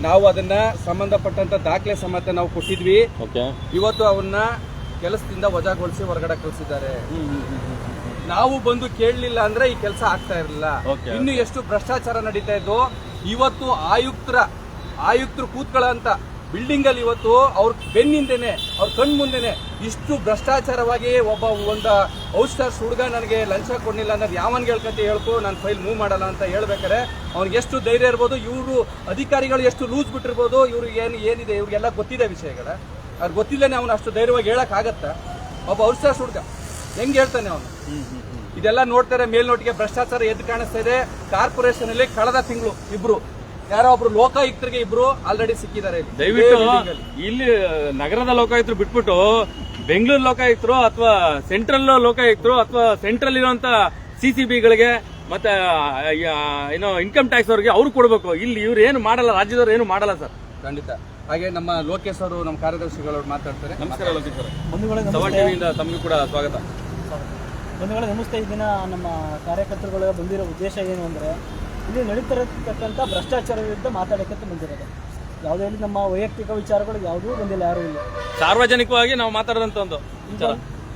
ನಾವು ಅದನ್ನ ಸಂಬಂಧಪಟ್ಟಂತ ದಾಖಲೆ ಸಮೇತ ನಾವು ಕೊಟ್ಟಿದ್ವಿ. ಓಕೆ. ಇವತ್ತು ಅವನ್ನ ಕೆಲಸದಿಂದ ವಜಾಗೊಳಿಸಿ ಹೊರಗಡೆ ಕಳಿಸಿದ್ದಾರೆ. ನಾವು ಬಂದು ಕೇಳಲಿಲ್ಲ ಅಂದ್ರೆ ಈ ಕೆಲಸ ಆಗ್ತಾ ಇರಲಿಲ್ಲ. ಇನ್ನು ಎಷ್ಟು ಭ್ರಷ್ಟಾಚಾರ ನಡೀತಾ ಇದ್ದು ಇವತ್ತು ಆಯುಕ್ತರ ಆಯುಕ್ತರು ಕೂತ್ಕೊಳ್ಳಂತ ಬಿಲ್ಡಿಂಗ್ ಅಲ್ಲಿ ಇವತ್ತು ಅವ್ರ ಬೆನ್ನಿಂದೇನೆ ಅವ್ರ ಕಣ್ ಮುಂದೆನೆ ಇಷ್ಟು ಭ್ರಷ್ಟಾಚಾರವಾಗಿ ಒಬ್ಬ ಒಂದು ಔಟ್ಸ್ಟಾರ್ಸ್ ಹುಡುಗ ನನಗೆ ಲಂಚ ಕೊಡಲಿಲ್ಲ ಅನ್ನೋದು ಯಾವನ್ ಹೇಳ್ಕತೆ ಹೇಳ್ಕೊ ನಾನು ಫೈಲ್ ಮೂವ್ ಮಾಡಲ್ಲ ಅಂತ ಹೇಳ್ಬೇಕಾರೆ ಅವ್ನಿಗೆ ಎಷ್ಟು ಧೈರ್ಯ ಇರ್ಬೋದು ಇವರು ಅಧಿಕಾರಿಗಳು ಎಷ್ಟು ಲೂಸ್ ಬಿಟ್ಟಿರ್ಬೋದು ಇವ್ರಿಗೆ ಏನು ಏನಿದೆ ಇವ್ರಿಗೆಲ್ಲ ಗೊತ್ತಿದೆ ವಿಷಯಗಳ. ಅವ್ರಿಗೆ ಗೊತ್ತಿಲ್ಲನೆ ಅವನು ಅಷ್ಟು ಧೈರ್ಯವಾಗಿ ಹೇಳಕ್ ಆಗತ್ತ? ಒಬ್ಬ ಔಟ್ಸ್ಟಾರ್ಸ್ ಹುಡುಗ ಹೆಂಗೆ ಹೇಳ್ತಾನೆ ಅವನು? ಇದೆಲ್ಲ ನೋಡ್ತಾರೆ ಮೇಲ್ನೋಟಿಗೆ ಭ್ರಷ್ಟಾಚಾರ ಎದ್ದು ಕಾಣಿಸ್ತಾ ಇದೆ. ಕಾರ್ಪೊರೇಷನ್ ಅಲ್ಲಿ ಕಳೆದ ತಿಂಗಳು ಇಬ್ರು ಯಾರೋ ಒಬ್ರು ಲೋಕಾಯುಕ್ತರಿಗೆ ಇಬ್ರು ಆಲ್ರೆಡಿ ಸಿಕ್ಕಿದ್ದಾರೆ. ದಯವಿಟ್ಟು. ಇಲ್ಲಿ ನಗರದ ಲೋಕಾಯುಕ್ತರು ಬಿಟ್ಬಿಟ್ಟು ಬೆಂಗಳೂರು ಲೋಕಾಯುಕ್ತರು ಅಥವಾ ಸೆಂಟ್ರಲ್ ಲೋಕಾಯುಕ್ತರು ಅಥವಾ ಸೆಂಟ್ರಲ್ ಇರುವಂತ ಸಿ ಸಿ ಬಿಗಳಿಗೆ ಮತ್ತೆ ಏನೋ ಇನ್ಕಮ್ ಟ್ಯಾಕ್ಸ್ ಅವ್ರಿಗೆ ಅವ್ರು ಕೊಡ್ಬೇಕು. ಇಲ್ಲಿ ಇವ್ರು ಏನು ಮಾಡಲ್ಲ ರಾಜ್ಯದವ್ರು ಏನು ಮಾಡಲ್ಲ ಸರ್. ಖಂಡಿತ. ಹಾಗೆ ನಮ್ಮ ಲೋಕೇಶ್ ಅವರು ನಮ್ಮ ಕಾರ್ಯದರ್ಶಿಗಳು ಮಾತಾಡ್ತಾರೆ. ನಮಸ್ಕಾರ ಲೋಕೇಶ್ ಅವರು. ತಮಗೂ ಕೂಡ ಸ್ವಾಗತ. ಬಂಧುಗಳೇ ನಮಸ್ತೆ. ಈ ದಿನ ನಮ್ಮ ಕಾರ್ಯಕರ್ತರುಗಳ ಬಂದಿರೋ ಉದ್ದೇಶ ಏನು ಅಂದರೆ ಇಲ್ಲಿ ನಡೀತಿರತಕ್ಕಂಥ ಭ್ರಷ್ಟಾಚಾರ ವಿರುದ್ಧ ಮಾತಾಡೋಕ್ಕೆ ಬಂದಿರೋದು. ಯಾವುದೇ ಇಲ್ಲಿ ನಮ್ಮ ವೈಯಕ್ತಿಕ ವಿಚಾರಗಳು ಯಾವುದೂ ಬಂದಿಲ್ಲ ಯಾರೂ ಇಲ್ಲ. ಸಾರ್ವಜನಿಕವಾಗಿ ನಾವು ಮಾತಾಡದಂತ ಒಂದು ವಿಚಾರ.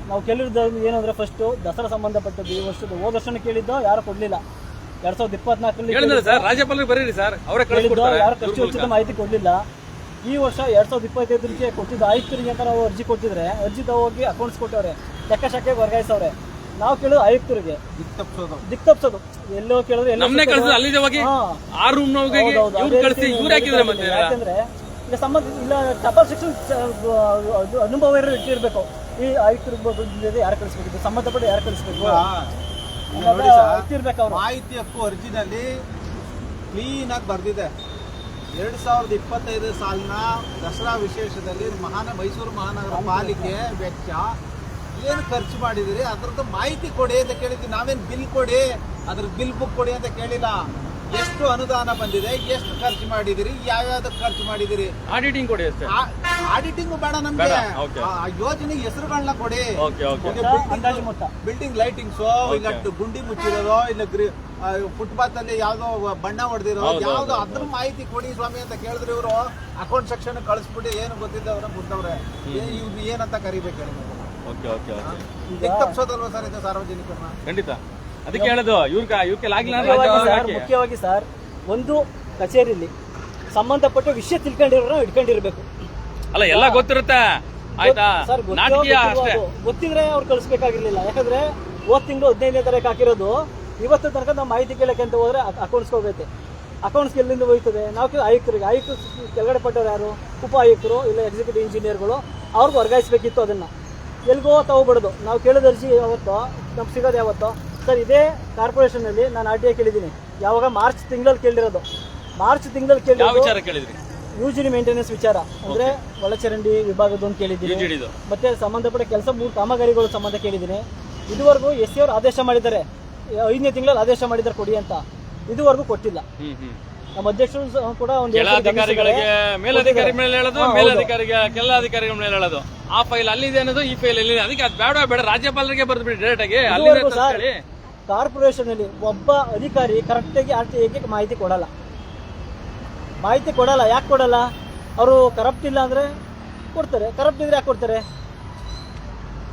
ನಾವು ಕೇಳಿರೋದು ಏನಂದ್ರೆ ಫಸ್ಟು ದಸರಾ ಸಂಬಂಧಪಟ್ಟದ್ದು. ಈ ವರ್ಷದ ಹೋದ ವರ್ಷನ ಕೇಳಿದ್ದೋ ಯಾರು ಕೊಡಲಿಲ್ಲ. ಎರಡ್ ಸಾವಿರದ ಇಪ್ಪತ್ನಾಲ್ಕರಲ್ಲಿ ಸರ್ ರಾಜ್ಯಪಾಲರಿಗೆ ಬರೀರಿ ಸರ್ ಅವರೇ ಕೇಳಿದ್ದೋ ಯಾರು ಖರ್ಚು ಉಚಿತ ಮಾಹಿತಿ ಕೊಡಲಿಲ್ಲ. ಈ ವರ್ಷ ಎರಡ್ ಸಾವಿರದ ಇಪ್ಪತ್ತೈದರಿಗೆ ಕೊಟ್ಟಿದ್ದು ಆಯುಕ್ತರಿಗೆ ಅಂತ ನಾವು ಅರ್ಜಿ ಕೊಟ್ಟಿದ್ರೆ ಅರ್ಜಿ ತಗೋಗಿ ಅಕೌಂಟ್ಸ್ ಕೊಟ್ಟವ್ರೆ ಲೆಕ್ಕ ಶಾಖೆಗೆ ವರ್ಗಾಯಿಸವ್ರೆ. ನಾವು ಕೇಳೋದು ಆಯುಕ್ತರಿಗೆ. ದಿಕ್ ತಪ್ಪಿಸೋದು ದಿಕ್ ತಪ್ಸೋದು ಎಲ್ಲೋ ಕೇಳಿದ್ರೆ ಎಲ್ಲೋ ನಮ್ನೇ ಸಿಕ್ಕೋದು. ಕಳ್ಸಿದ್ರೆ ಅಲ್ಲಿದೆ ಹೋಗಿ ಆ ರೂಮ್ ಹೋಗಿ ಹೌದೌದು, ಇವ್ರು ಅದೇ ಕಳಿಸಿ ಇವ್ರು ಹಾಕಿದ್ರೆ ಮತ್ತೆ ಯಾಕಂದ್ರೆ ಈಗ ಸಂಬಂಧ ಇಲ್ಲ ಟಪಾಲ್ ಸೆಕ್ಷನ್ ಅನುಭವ ಇರೋ ಇಟ್ಟಿರ್ಬೇಕು. ಈ ಆಯುಕ್ತರು ಬಂದಿದೆ ಯಾರು ಕಳಿಸ್ಬೇಕು? ಸಂಬಂಧಪಟ್ಟು ಯಾರು ಕಳಿಸ್ಬೇಕು? ಈಗ ನೋಡಿ ಸರ್ ಇಟ್ಟಿರ್ಬೇಕು ಅವ್ರು. ಮಾಹಿತಿ ಹಕ್ಕು ಅರ್ಜಿನಲ್ಲಿ ಕ್ಲೀನ್ ಆಗಿ ಬರ್ದಿದೆ. ಎರಡ್ ಸಾವಿರದ ಇಪ್ಪತ್ತೈದು ಸಾಲಿನ ದಸರಾ ವಿಶೇಷದಲ್ಲಿ ಮಹಾನ ಮೈಸೂರು ಮಹಾನಗರ ಪಾಲಿಕೆ ವೆಚ್ಚ ಏನು ಖರ್ಚು ಮಾಡಿದಿರಿ? ಅದ್ರದ್ದು ಮಾಹಿತಿ ಕೊಡಿ ಅಂತ ಕೇಳಿದ್ವಿ. ನಾವೇನು ಬಿಲ್ ಕೊಡಿ? ಅದ್ರ ಬಿಲ್ ಬುಕ್ ಕೊಡಿ ಅಂತ ಕೇಳಿಲ್ಲ. ಎಷ್ಟು ಅನುದಾನ ಬಂದಿದೆ? ಎಷ್ಟು ಖರ್ಚು ಮಾಡಿದಿರಿ? ಯಾವ್ಯಾವ್ದಕ್ಕೆ ಖರ್ಚು ಮಾಡಿದಿರಿ? ಆಡಿಟಿಂಗ್ ಕೊಡಿ ಆಡಿಟಿಂಗ್ ಬೇಡ ನಮ್ಗೆ. ಯೋಜನೆ ಹೆಸರುಗಳನ್ನ ಕೊಡಿ. ಓಕೆ ಓಕೆ ಅಂದಾಜು ಮೊತ್ತ. ಬಿಲ್ಡಿಂಗ್ ಲೈಟಿಂಗ್ಸ್ ಇಲ್ಲ ಗುಂಡಿ ಮುಚ್ಚಿರೋದು ಇಲ್ಲ ಗ್ರಿ ಫುಟ್ಪಾತ್ ಅಲ್ಲಿ ಯಾವ್ದೋ ಬಣ್ಣ ಹೊಡೆದಿರೋ ಯಾವ್ದೋ ಅದ್ರ ಮಾಹಿತಿ ಕೊಡಿ ಸ್ವಾಮಿ ಅಂತ ಕೇಳಿದ್ರೆ ಇವರು. ಅಕೌಂಟ್ ಸೆಕ್ಷನ್ ಕಳಿಸ್ಬಿಟ್ಟು ಏನು ಗೊತ್ತಿದ್ದವ್ರ ಬಿಟ್ಟವ್ರೆ ಇವ್ರು ಏನಂತ ಕರಿಬೇಕು? ಓಕೆ ಓಕೆ ಓಕೆ ದಿಕ್ ತಪ್ಸೋದಲ್ವಾ ಸರ್ ಇದು ಸಾರ್ವಜನಿಕರನ್ನ ಖಂಡಿತ. ಅದಕ್ಕೆ ಹೇಳೋದು ಇವ್ರಿಗೆ ಆಗಿಲ್ಲ ಮುಖ್ಯವಾಗಿ ಸರ್ ಮುಖ್ಯವಾಗಿ ಸರ್ ಒಂದು ಕಚೇರಿಲಿ ಸಂಬಂಧಪಟ್ಟ ವಿಷಯ ತಿಳ್ಕೊಂಡಿರೋ ಇಟ್ಕೊಂಡಿರ್ಬೇಕು. ಅಲ್ಲ ಎಲ್ಲ ಗೊತ್ತಿರುತ್ತೆ. ಆಯ್ತಾ? ಸರ್ ಗೊತ್ತಿರೋ ನಾಟಕೀಯ ಗೊತ್ತಿಲ್ವೋ ಅಷ್ಟೇ. ಅದು. ಗೊತ್ತಿದ್ರೆ ಅವ್ರು ಕಳಿಸ್ಬೇಕಾಗಿರ್ಲಿಲ್ಲ. ಯಾಕಂದ್ರೆ ಹೋದ್ ತಿಂಗಳು ಹದಿನೈದನೇ ತಾರೀಕು ಹಾಕಿರೋದು. ಇವತ್ತು ತನಕ ನಾವು ಮಾಹಿತಿ ಕೇಳಕ್ಕೆ ಅಂತ ಹೋದ್ರೆ ಅಕೌಂಟ್ಸ್ಗೆ ಹೋಗುತ್ತೆ ಅಕೌಂಟ್ಸ್ ಎಲ್ಲಿಂದ ಹೋಯ್ತದೆ? ನಾವು ಕೇಳಿ ಆಯುಕ್ತರಿಗೆ ಆಯುಕ್ತರು ಕೆಳಗಡೆ ಪಟ್ಟವ್ರು ಯಾರು? ಉಪ ಆಯುಕ್ತರು ಇಲ್ಲ ಎಕ್ಸಿಕ್ಯೂಟಿವ್ ಇಂಜಿನಿಯರ್ಗಳು ಅವ್ರಿಗೆ ವರ್ಗಾಯಿಸ್ಬೇಕಿತ್ತು ಅದನ್ನ. ಎಲ್ಗೋ ತಗೋಬಿಡೋದು. ನಾವು ಕೇಳಿದ ಅರ್ಜಿ ಯಾವತ್ತೋ ನಮ್ಗೆ ಸಿಗೋದು ಯಾವತ್ತೋ. ಸರ್ ಇದೇ ಕಾರ್ಪೊರೇಷನಲ್ಲಿ ನಾನು ಆರ್ ಟಿ ಐ ಕೇಳಿದ್ದೀನಿ. ಯಾವಾಗ ಮಾರ್ಚ್ ತಿಂಗಳಲ್ಲಿ ಕೇಳಿರೋದು ಮಾರ್ಚ್ ತಿಂಗಳಲ್ಲಿ ಯಾವ ಕೇಳಿರೋದು ವಿಚಾರ ಕೇಳಿದ್ರಿ? ಯೂಜಿನಿ ಮೇಂಟೆನೆನ್ಸ್ ವಿಚಾರ. ಅಂದ್ರೆ ಒಳಚರಂಡಿ ವಿಭಾಗದ ಒಂದು ಕೇಳಿದ್ದೀನಿ. ಮತ್ತೆ ಸಂಬಂಧಪಟ್ಟ ಕೆಲಸ ಮೂರು ಕಾಮಗಾರಿಗಳ ಸಂಬಂಧ ಕೇಳಿದ್ದೀನಿ. ಇದುವರೆಗೂ ಎಸ್ ಸಿ ಅವರು ಆದೇಶ ಮಾಡಿದ್ದಾರೆ. ಐದನೇ ತಿಂಗಳಲ್ಲಿ ಆದೇಶ ಮಾಡಿದ್ದಾರೆ ಕೊಡಿ ಅಂತ. ಇದುವರೆಗೂ ಕೊಟ್ಟಿಲ್ಲ. ನಮ್ಮ ಅಧ್ಯಕ್ಷರು ಕೂಡ ಒಂದು ಅಧಿಕಾರಿಗಳಿಗೆ ಮೇಲಧಿಕಾರಿ ಮೇಲೆ ಹೇಳೋದು. ಮೇಲಧಿಕಾರಿಗೆ ಕೆಲ ಅಧಿಕಾರಿಗಳ ಮೇಲೆ ಹೇಳೋದು. ಆ ಫೈಲ್ ಅಲ್ಲಿದೆ ಅನ್ನೋದು ಈ ಫೈಲ್ ಎಲ್ಲಿದೆ ಅದಕ್ಕೆ ಅದು ಬೇಡ ಬೇಡ ರಾಜ್ಯಪಾಲರಿಗೆ ಬರ್ದು ಬಿಡಿ ಡೈರೆಕ್ಟ್ ಆಗಿ. ಅಂತ ಕಾರ್ಪೊರೇಷನ್ ಅಲ್ಲಿ ಒಬ್ಬ ಅಧಿಕಾರಿ ಕರೆಕ್ಟಾಗಿ ಆರ್ ಟಿ ಮಾಹಿತಿ ಕೊಡಲ್ಲ. ಮಾಹಿತಿ ಕೊಡಲ್ಲ ಯಾಕೆ ಕೊಡಲ್ಲ? ಅವರು ಕರಪ್ಟ್ ಇಲ್ಲ ಅಂದ್ರೆ ಕೊಡ್ತಾರೆ. ಕರಪ್ಟ್ ಇದ್ರೆ ಯಾಕೆ ಕೊಡ್ತಾರೆ?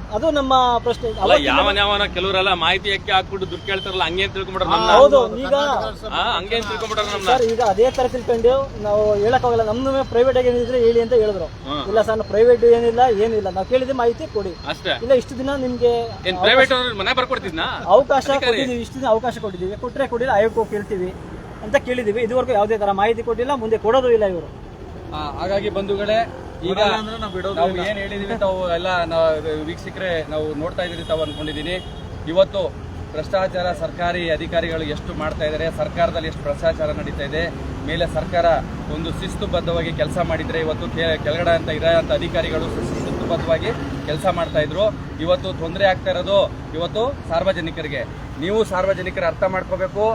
ಅದು ನಮ್ಮ ಪ್ರಶ್ನೆ. ಅಲ್ಲ ಯಾವನ ಯಾವನ ಕೆಲವರೆಲ್ಲ ಮಾಹಿತಿ ಯಾಕೆ ಹಾಕ್ಬಿಟ್ಟು ದುಡ್ಡು ಕೇಳ್ತಾರಲ್ಲ ಹಂಗೆ ತಿಳ್ಕೊಂಡ್ಬಿಟ್ರೆ ಹೌದು ಈಗ ಆ, ಹಂಗೆ ನಮ್ಮ ಸರ್ ಈಗ ಅದೇ ತರ ತಿಳ್ಕೊಂಡು ನಾವು ಹೇಳಕ್ಕಾಗಲ್ಲ ನಮ್ದು ಪ್ರೈವೇಟ್ ಆಗಿ ಏನಿದ್ರೆ ಹೇಳಿ ಅಂತ ಹೇಳಿದ್ರು. ಇಲ್ಲ ಸರ್ ಪ್ರೈವೇಟ್ ಏನಿಲ್ಲ ಏನಿಲ್ಲ. ನಾವು ಕೇಳಿದ ಮಾಹಿತಿ ಕೊಡಿ. ಅಷ್ಟೇ. ಇಲ್ಲ ಇಷ್ಟು ದಿನ ನಿಮ್ಗೆ ಏನ್ ಪ್ರೈವೇಟ್ ಅವ್ರ ಮನೆ ಬರ್ಕೊಡ್ತಿದ್ನ? ಅವಕಾಶ ಕೊಟ್ಟಿದ್ದೀವಿ ಇಷ್ಟು ದಿನ ಅವಕಾಶ ಕೊಟ್ಟಿದ್ದೀವಿ. ಕೊಟ್ರೆ ಕೊಡಿಲ್ಲ ಆಯೋಗಕ್ಕೆ ಕೇಳ್ತೀವಿ ಅಂತ ಕೇಳಿದೀವಿ. ಇದುವರೆಗೂ ಯಾವುದೇ ತರ ಮಾಹಿತಿ ಕೊಟ್ಟಿಲ್ಲ ಮುಂದೆ ಕೊಡೋದು ಇಲ್ಲ ಇವರು. ಆ, ಹಾಗಾಗಿ ಬಂಧುಗಳೇ ಈಗ ನಾವು ಏನ್ ಹೇಳಿದೀವಿ ತಾವು ಎಲ್ಲ ವೀಕ್ಷಕರೇ ನಾವು ನೋಡ್ತಾ ಇದ್ದೀವಿ ತಾವು ಅನ್ಕೊಂಡಿದೀನಿ. ಇವತ್ತು ಭ್ರಷ್ಟಾಚಾರ ಸರ್ಕಾರಿ ಅಧಿಕಾರಿಗಳು ಎಷ್ಟು ಮಾಡ್ತಾ ಇದ್ದಾರೆ ಸರ್ಕಾರದಲ್ಲಿ ಎಷ್ಟು ಭ್ರಷ್ಟಾಚಾರ ನಡೀತಾ ಇದೆ ಮೇಲೆ ಸರ್ಕಾರ ಒಂದು ಶಿಸ್ತುಬದ್ಧವಾಗಿ ಕೆಲಸ ಮಾಡಿದ್ರೆ ಇವತ್ತು ಕೆಳಗಡೆ ಅಂತ ಇರೋಂಥ ಅಧಿಕಾರಿಗಳು ಶಿಸ್ತುಬದ್ಧವಾಗಿ ಕೆಲಸ ಮಾಡ್ತಾ ಇದ್ರು. ಇವತ್ತು ತೊಂದರೆ ಆಗ್ತಾ ಇರೋದು ಇವತ್ತು ಸಾರ್ವಜನಿಕರಿಗೆ. ನೀವು ಸಾರ್ವಜನಿಕರು ಅರ್ಥ ಮಾಡ್ಕೋಬೇಕು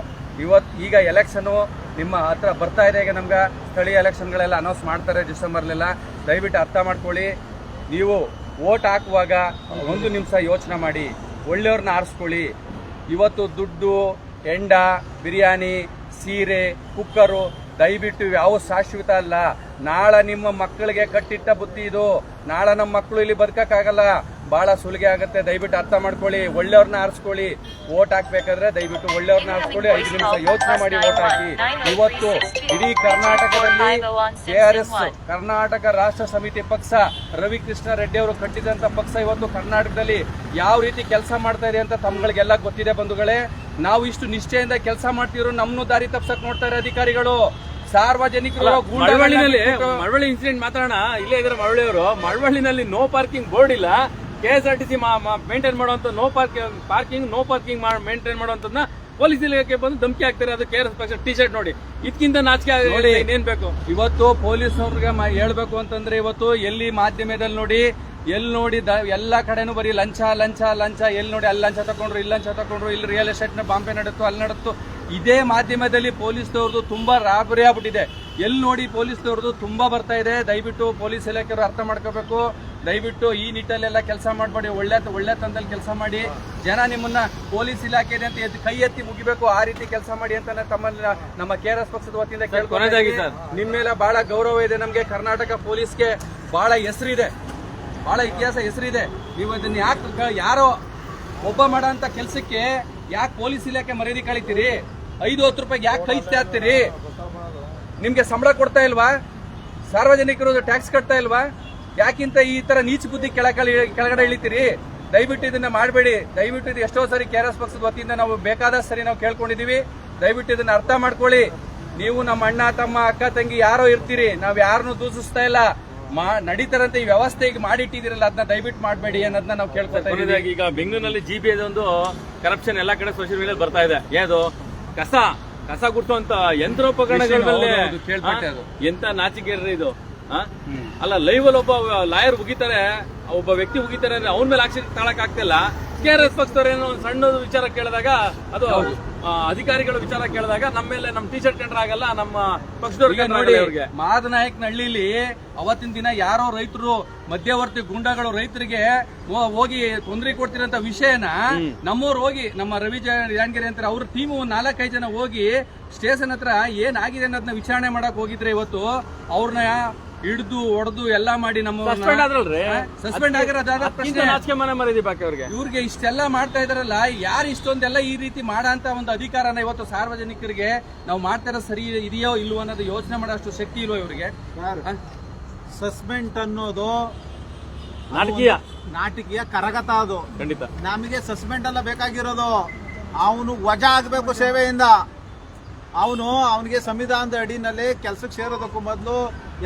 ಇವತ್ತು ಈಗ ಎಲೆಕ್ಷನು ನಿಮ್ಮ ಹತ್ರ ಬರ್ತಾ ಇದೆ. ಈಗ ನಮ್ಗೆ ಸ್ಥಳೀಯ ಎಲೆಕ್ಷನ್ಗಳೆಲ್ಲ ಅನೌನ್ಸ್ ಮಾಡ್ತಾರೆ ಡಿಸೆಂಬರ್ಲೆಲ್ಲ. ದಯವಿಟ್ಟು ಅರ್ಥ ಮಾಡ್ಕೊಳ್ಳಿ. ನೀವು ಓಟ್ ಹಾಕುವಾಗ ಒಂದು ನಿಮಿಷ ಯೋಚನೆ ಮಾಡಿ. ಒಳ್ಳೆಯವ್ರನ್ನ ಆರಿಸ್ಕೊಳ್ಳಿ. ಇವತ್ತು ದುಡ್ಡು, ಎಂಡ, ಬಿರಿಯಾನಿ, ಸೀರೆ, ಕುಕ್ಕರು, ದಯವಿಟ್ಟು ಯಾವ ಶಾಶ್ವತ ಅಲ್ಲ. ನಾಳೆ ನಿಮ್ಮ ಮಕ್ಕಳಿಗೆ ಕಟ್ಟಿಟ್ಟ ಬುತ್ತಿ ಇದು. ನಾಳೆ ನಮ್ಮ ಮಕ್ಕಳು ಇಲ್ಲಿ ಬದುಕಕ್ಕಾಗಲ್ಲ ಬಹಳ ಸುಲಿಗೆ ಆಗುತ್ತೆ. ದಯವಿಟ್ಟು ಅರ್ಥ ಮಾಡ್ಕೊಳ್ಳಿ ಒಳ್ಳೆಯವ್ರನ್ನ ಆರಿಸ್ಕೊಳ್ಳಿ. ಓಟ್ ಹಾಕ್ಬೇಕಾದ್ರೆ ದಯವಿಟ್ಟು ಒಳ್ಳೆಯವ್ರನ್ನ ಆರಿಸ್ಕೊಳ್ಳಿ. ಐದು ನಿಮಿಷ ಯೋಚನೆ ಮಾಡಿ ಓಟ್ ಹಾಕಿ. ಇವತ್ತು ಇಡೀ ಕರ್ನಾಟಕದಲ್ಲಿ ಕೆ ಆರ್ ಎಸ್ ಕರ್ನಾಟಕ ರಾಷ್ಟ್ರ ಸಮಿತಿ ಪಕ್ಷ ರವಿಕೃಷ್ಣ ರೆಡ್ಡಿ ಅವರು ಕಟ್ಟಿದಂತ ಪಕ್ಷ ಇವತ್ತು ಕರ್ನಾಟಕದಲ್ಲಿ ಯಾವ ರೀತಿ ಕೆಲಸ ಮಾಡ್ತಾ ಇದೆ ಅಂತ ತಮ್ಗಳಿಗೆಲ್ಲ ಗೊತ್ತಿದೆ ಬಂಧುಗಳೇ. ನಾವು ಇಷ್ಟು ನಿಷ್ಠೆಯಿಂದ ಕೆಲಸ ಮಾಡ್ತಿರೋ ನಮ್ಮನ್ನು ದಾರಿ ತಪ್ಸಕ್ ನೋಡ್ತಾರೆ ಅಧಿಕಾರಿಗಳು. ಸಾರ್ವಜನಿಕರು ಮಳವಳ್ಳಿನಲ್ಲಿ ಮಳವಳ್ಳಿ ಇನ್ಸಿಡೆಂಟ್ ಮಾತಾಡೋಣ. ಇಲ್ಲೇ ಇದ್ರೆ ಮಳವಳ್ಳಿಯವರು. ಮಳವಳ್ಳಿನಲ್ಲಿ ನೋ ಪಾರ್ಕಿಂಗ್ ಬೋರ್ಡ್ ಇಲ್ಲ. K S R T C maintain ಮಾಡುವಂತ no parking parking no parking maintain ಮಾಡುವಂತದ್ನ police ಇಲಾಖೆ ಬಂದು ಧಮಕಿ ಹಾಕ್ತಾರೆ. ಅದು ಕೆ ಆರ್ ಎಸ್ ಪಕ್ಷ ಟಿ ಶರ್ಟ್ ನೋಡಿ. ಇದಕ್ಕಿಂತ ನಾಚಿಕೆ. ಇನ್ನೇನ್ ಬೇಕು? ಇವತ್ತು ಪೊಲೀಸ್ನವ್ರಿಗೆ ಮ- ಹೇಳ್ಬೇಕು ಅಂತಂದ್ರೆ ಇವತ್ತು ಎಲ್ಲಿ ಮಾಧ್ಯಮದಲ್ಲಿ ನೋಡಿ ಎಲ್ಲಿ ನೋಡಿ ಎಲ್ಲಾ ಕಡೆನೂ ಬರೀ ಲಂಚ ಲಂಚ ಲಂಚ ಎಲ್ಲಿ ನೋಡಿ ಅಲ್ಲಿ ಲಂಚ ತಗೊಂಡ್ರು ಇಲ್ಲಿ ಲಂಚ ತಗೊಂಡ್ರು ಇಲ್ಲಿ ರಿಯಲ್ ಎಸ್ಟೇಟ್ನ ಬಾಂಬೆ ನಡೆತ್ತು ಅಲ್ಲಿ ನಡೆತ್ತು. ಇದೇ ಮಾಧ್ಯಮದಲ್ಲಿ ಪೊಲೀಸ್ನವ್ರದ್ದು ತುಂಬಾ ರಾಬರಿ ಆಗ್ಬಿಟ್ಟಿದೆ. ಎಲ್ಲಿ ನೋಡಿ ಪೊಲೀಸ್ನವ್ರದ್ದು ತುಂಬಾ ಬರ್ತಾ ಇದೆ. ದಯವಿಟ್ಟು ಪೊಲೀಸ್ ಇಲಾಖೆಯವರು ಅರ್ಥ ಮಾಡ್ಕೋಬೇಕು. ದಯವಿಟ್ಟು ಈ ನಿಟ್ಟಲ್ಲೆಲ್ಲ ಕೆಲಸ ಮಾಡಬೇಡಿ. ಒಳ್ಳೆ ಒಳ್ಳೆ ತಂದಲ್ಲಿ ಕೆಲಸ ಮಾಡಿ. ಜನ ನಿಮ್ಮನ್ನ ಪೊಲೀಸ್ ಇಲಾಖೆ ಅಂತ ಎದ್ದು ಕೈ ಎತ್ತಿ ಮುಗಿಬೇಕು. ಆ ರೀತಿ ಕೆಲಸ ಮಾಡಿ ಅಂತ ತಮ್ಮಲ್ಲಿ ನಮ್ಮ ಕೆ ಆರ್ ಎಸ್ ಪಕ್ಷದ ವತಿಯಿಂದ ಸರ್. ನಿಮ್ಮ ಮೇಲೆ ಬಹಳ ಗೌರವ ಇದೆ ನಮಗೆ. ಕರ್ನಾಟಕ ಪೊಲೀಸ್ಗೆ ಬಹಳ ಹೆಸರಿದೆ. ಬಹಳ ಇತಿಹಾಸ ಹೆಸರಿದೆ. ನೀವು ಇದನ್ನ ಯಾಕೆ ಯಾರೋ ಒಬ್ಬ ಅಂತ ಕೆಲಸಕ್ಕೆ ಯಾಕೆ ಪೊಲೀಸ್ ಇಲಾಖೆ ಮರ್ಯಾದೆ ಕಳಿತೀರಿ? ಐದು ಹತ್ತು ರೂಪಾಯಿಗೆ ಯಾಕೆ ಕೈ ಹಾಕ್ತೀರಿ ನಿಮ್ಗೆ ಸಂಬಳ ಕೊಡ್ತಾ ಇಲ್ವಾ? ಸಾರ್ವಜನಿಕರು ಟ್ಯಾಕ್ಸ್ ಕಟ್ತಾ ಇಲ್ವಾ? ಯಾಕಿಂತ ಈ ತರ ನೀಚ ಬುದ್ಧಿ ಕೆಳಗಡೆ ಕೆಳಗಡೆ ಇಳಿತೀರಿ? ದಯವಿಟ್ಟು ಇದನ್ನ ಮಾಡಬೇಡಿ. ದಯವಿಟ್ಟು ಇದು ಎಷ್ಟೋ ಸರಿ ಕೆ ಎಸ್ ಪಕ್ಷದ ವತಿಯಿಂದ ನಾವು ಬೇಕಾದಷ್ಟು ಸರಿ ನಾವು ಕೇಳ್ಕೊಂಡಿದೀವಿ. ದಯವಿಟ್ಟು ಇದನ್ನ ಅರ್ಥ ಮಾಡ್ಕೊಳ್ಳಿ. ನೀವು ನಮ್ಮ ಅಣ್ಣ, ತಮ್ಮ, ಅಕ್ಕ, ತಂಗಿ ಯಾರೋ ಇರ್ತೀರಿ. ನಾವು ಯಾರನ್ನು ದೂಷಿಸ್ತಾ ಇಲ್ಲ. ಮಾ, ನಡೀತಾರಂತ ಈ ವ್ಯವಸ್ಥೆ ಈಗ ಮಾಡಿಟ್ಟಿದಿರಲ್ಲ ಅದನ್ನ ದಯವಿಟ್ಟು ಮಾಡಬೇಡಿ ಅನ್ನೋದನ್ನ ನಾವು ಕೇಳ್ಕೊತಾ ಈಗ ಬೆಂಗಳೂರಿನಲ್ಲಿ ಜಿ ಬಿ ಒಂದು ಕರಪ್ಷನ್ ಎಲ್ಲಾ ಕಡೆ ಸೋಷಿಯಲ್ ಮೀಡಿಯಾ ಬರ್ತಾ ಇದೆ. ಏದು ಕಸ. ಕಸ ಗುಡ್ಸುವಂತ ಯಂತ್ರೋಪಕರಣಗಳ ಮೇಲೆ ಎಂತ ನಾಚಿಕೆರ್ರಿ ಇದು? ಅಲ್ಲ ಲೈವ್ ಅಲ್ಲಿ ಒಬ್ಬ ಲಾಯರ್ ಮುಗಿತಾರೆ ಒಬ್ಬ ವ್ಯಕ್ತಿ ಮುಗಿತಾರೆ ಅಂದ್ರೆ ಅವನ ಮೇಲೆ ಆಕ್ಷನ್ ತಗೊಳಕ್ ಆಗ್ತಿಲ್ಲ. ಕೆ ಆರ್ ಎಸ್ ಪಕ್ಷದವರೇನು ಸಣ್ಣ ವಿಚಾರ ಕೇಳಿದಾಗ ಅದು ಅಧಿಕಾರಿಗಳ ವಿಚಾರ ಕೇಳಿದಾಗ ನಮ್ಮ ಮೇಲೆ ನಮ್ಮ ಟೀ ಶರ್ಟ್ ಕಂಡ್ರೆ ಆಗಲ್ಲ ನಮ್ಮ ಪಕ್ಷದವ್ರಿಗೆ ನೋಡಿ ಮಾದನಾಯಕನಹಳ್ಳಿಲಿ ಅವತ್ತಿನ ದಿನ ಯಾರೋ ರೈತರು ಮಧ್ಯವರ್ತಿ ಗುಂಡಗಳು ರೈತರಿಗೆ ಹೋಗಿ ತೊಂದರೆ ಕೊಡ್ತಿರೋ ವಿಷಯನ ನಮ್ಮವ್ರು ಹೋಗಿ ನಮ್ಮ ರವಿ ಜಾನ್ಗಿರಿ ಅಂತ ಅವ್ರ ಟೀಮು ನಾಲ್ಕೈದು ಜನ ಹೋಗಿ ಸ್ಟೇಷನ್ ಹತ್ರ ಏನಾಗಿದೆ ಅನ್ನೋದನ್ನ ವಿಚಾರಣೆ ಮಾಡಕ್ ಹೋಗಿದ್ರೆ ಇವತ್ತು ಅವ್ರನ್ನ ಹಿಡಿದು ಹೊಡೆದು ಎಲ್ಲ ಮಾಡಿ ಸಸ್ಪೆಂಡ್ ನಮ್ಮ ಆದ್ರಲ್ರಿ? ಸಸ್ಪೆಂಡ್ ಆಗಿರೋದಾದ ಪ್ರಶ್ನೆ. ನಾಚಿಕೆ ಮನೆ ಮರಿದಿ ಬಾಕಿ ಅವ್ರಿಗೆ. ಇವ್ರಿಗೆ ಇಷ್ಟೆಲ್ಲ ಮಾಡ್ತಾ ಇದಾರಲ್ಲ ಯಾರು ಇಷ್ಟೊಂದೆಲ್ಲ ಈ ರೀತಿ ಮಾಡಂತ ಒಂದು ಅಧಿಕಾರನ ಇವತ್ತು ಸಾರ್ವಜನಿಕರಿಗೆ ನಾವು ಮಾಡ್ತಾ ಇರೋದು ಸರಿ ಇದೆಯೋ ಇಲ್ವೋ ಅನ್ನೋದು ಯೋಚನೆ ಮಾಡೋಷ್ಟು ಶಕ್ತಿ ಇಲ್ವೋ ಇವರಿಗೆ? ಸಸ್ಪೆಂಡ್ ಅನ್ನೋದು ನಾಟಕೀಯ. ನಾಟಕೀಯ ಕರಗತ ಅದು. ಖಂಡಿತ. ನಮಗೆ ಸಸ್ಪೆಂಡ್ ಅಲ್ಲ ಬೇಕಾಗಿರೋದು. ಅವನು ವಜಾ ಆಗಬೇಕು ಸೇವೆಯಿಂದ. ಅವನು ಅವನಿಗೆ ಸಂವಿಧಾನದ ಅಡಿನಲ್ಲಿ ಕೆಲ್ಸಕ್ಕೆ ಸೇರೋದಕ್ಕೂ ಮೊದಲು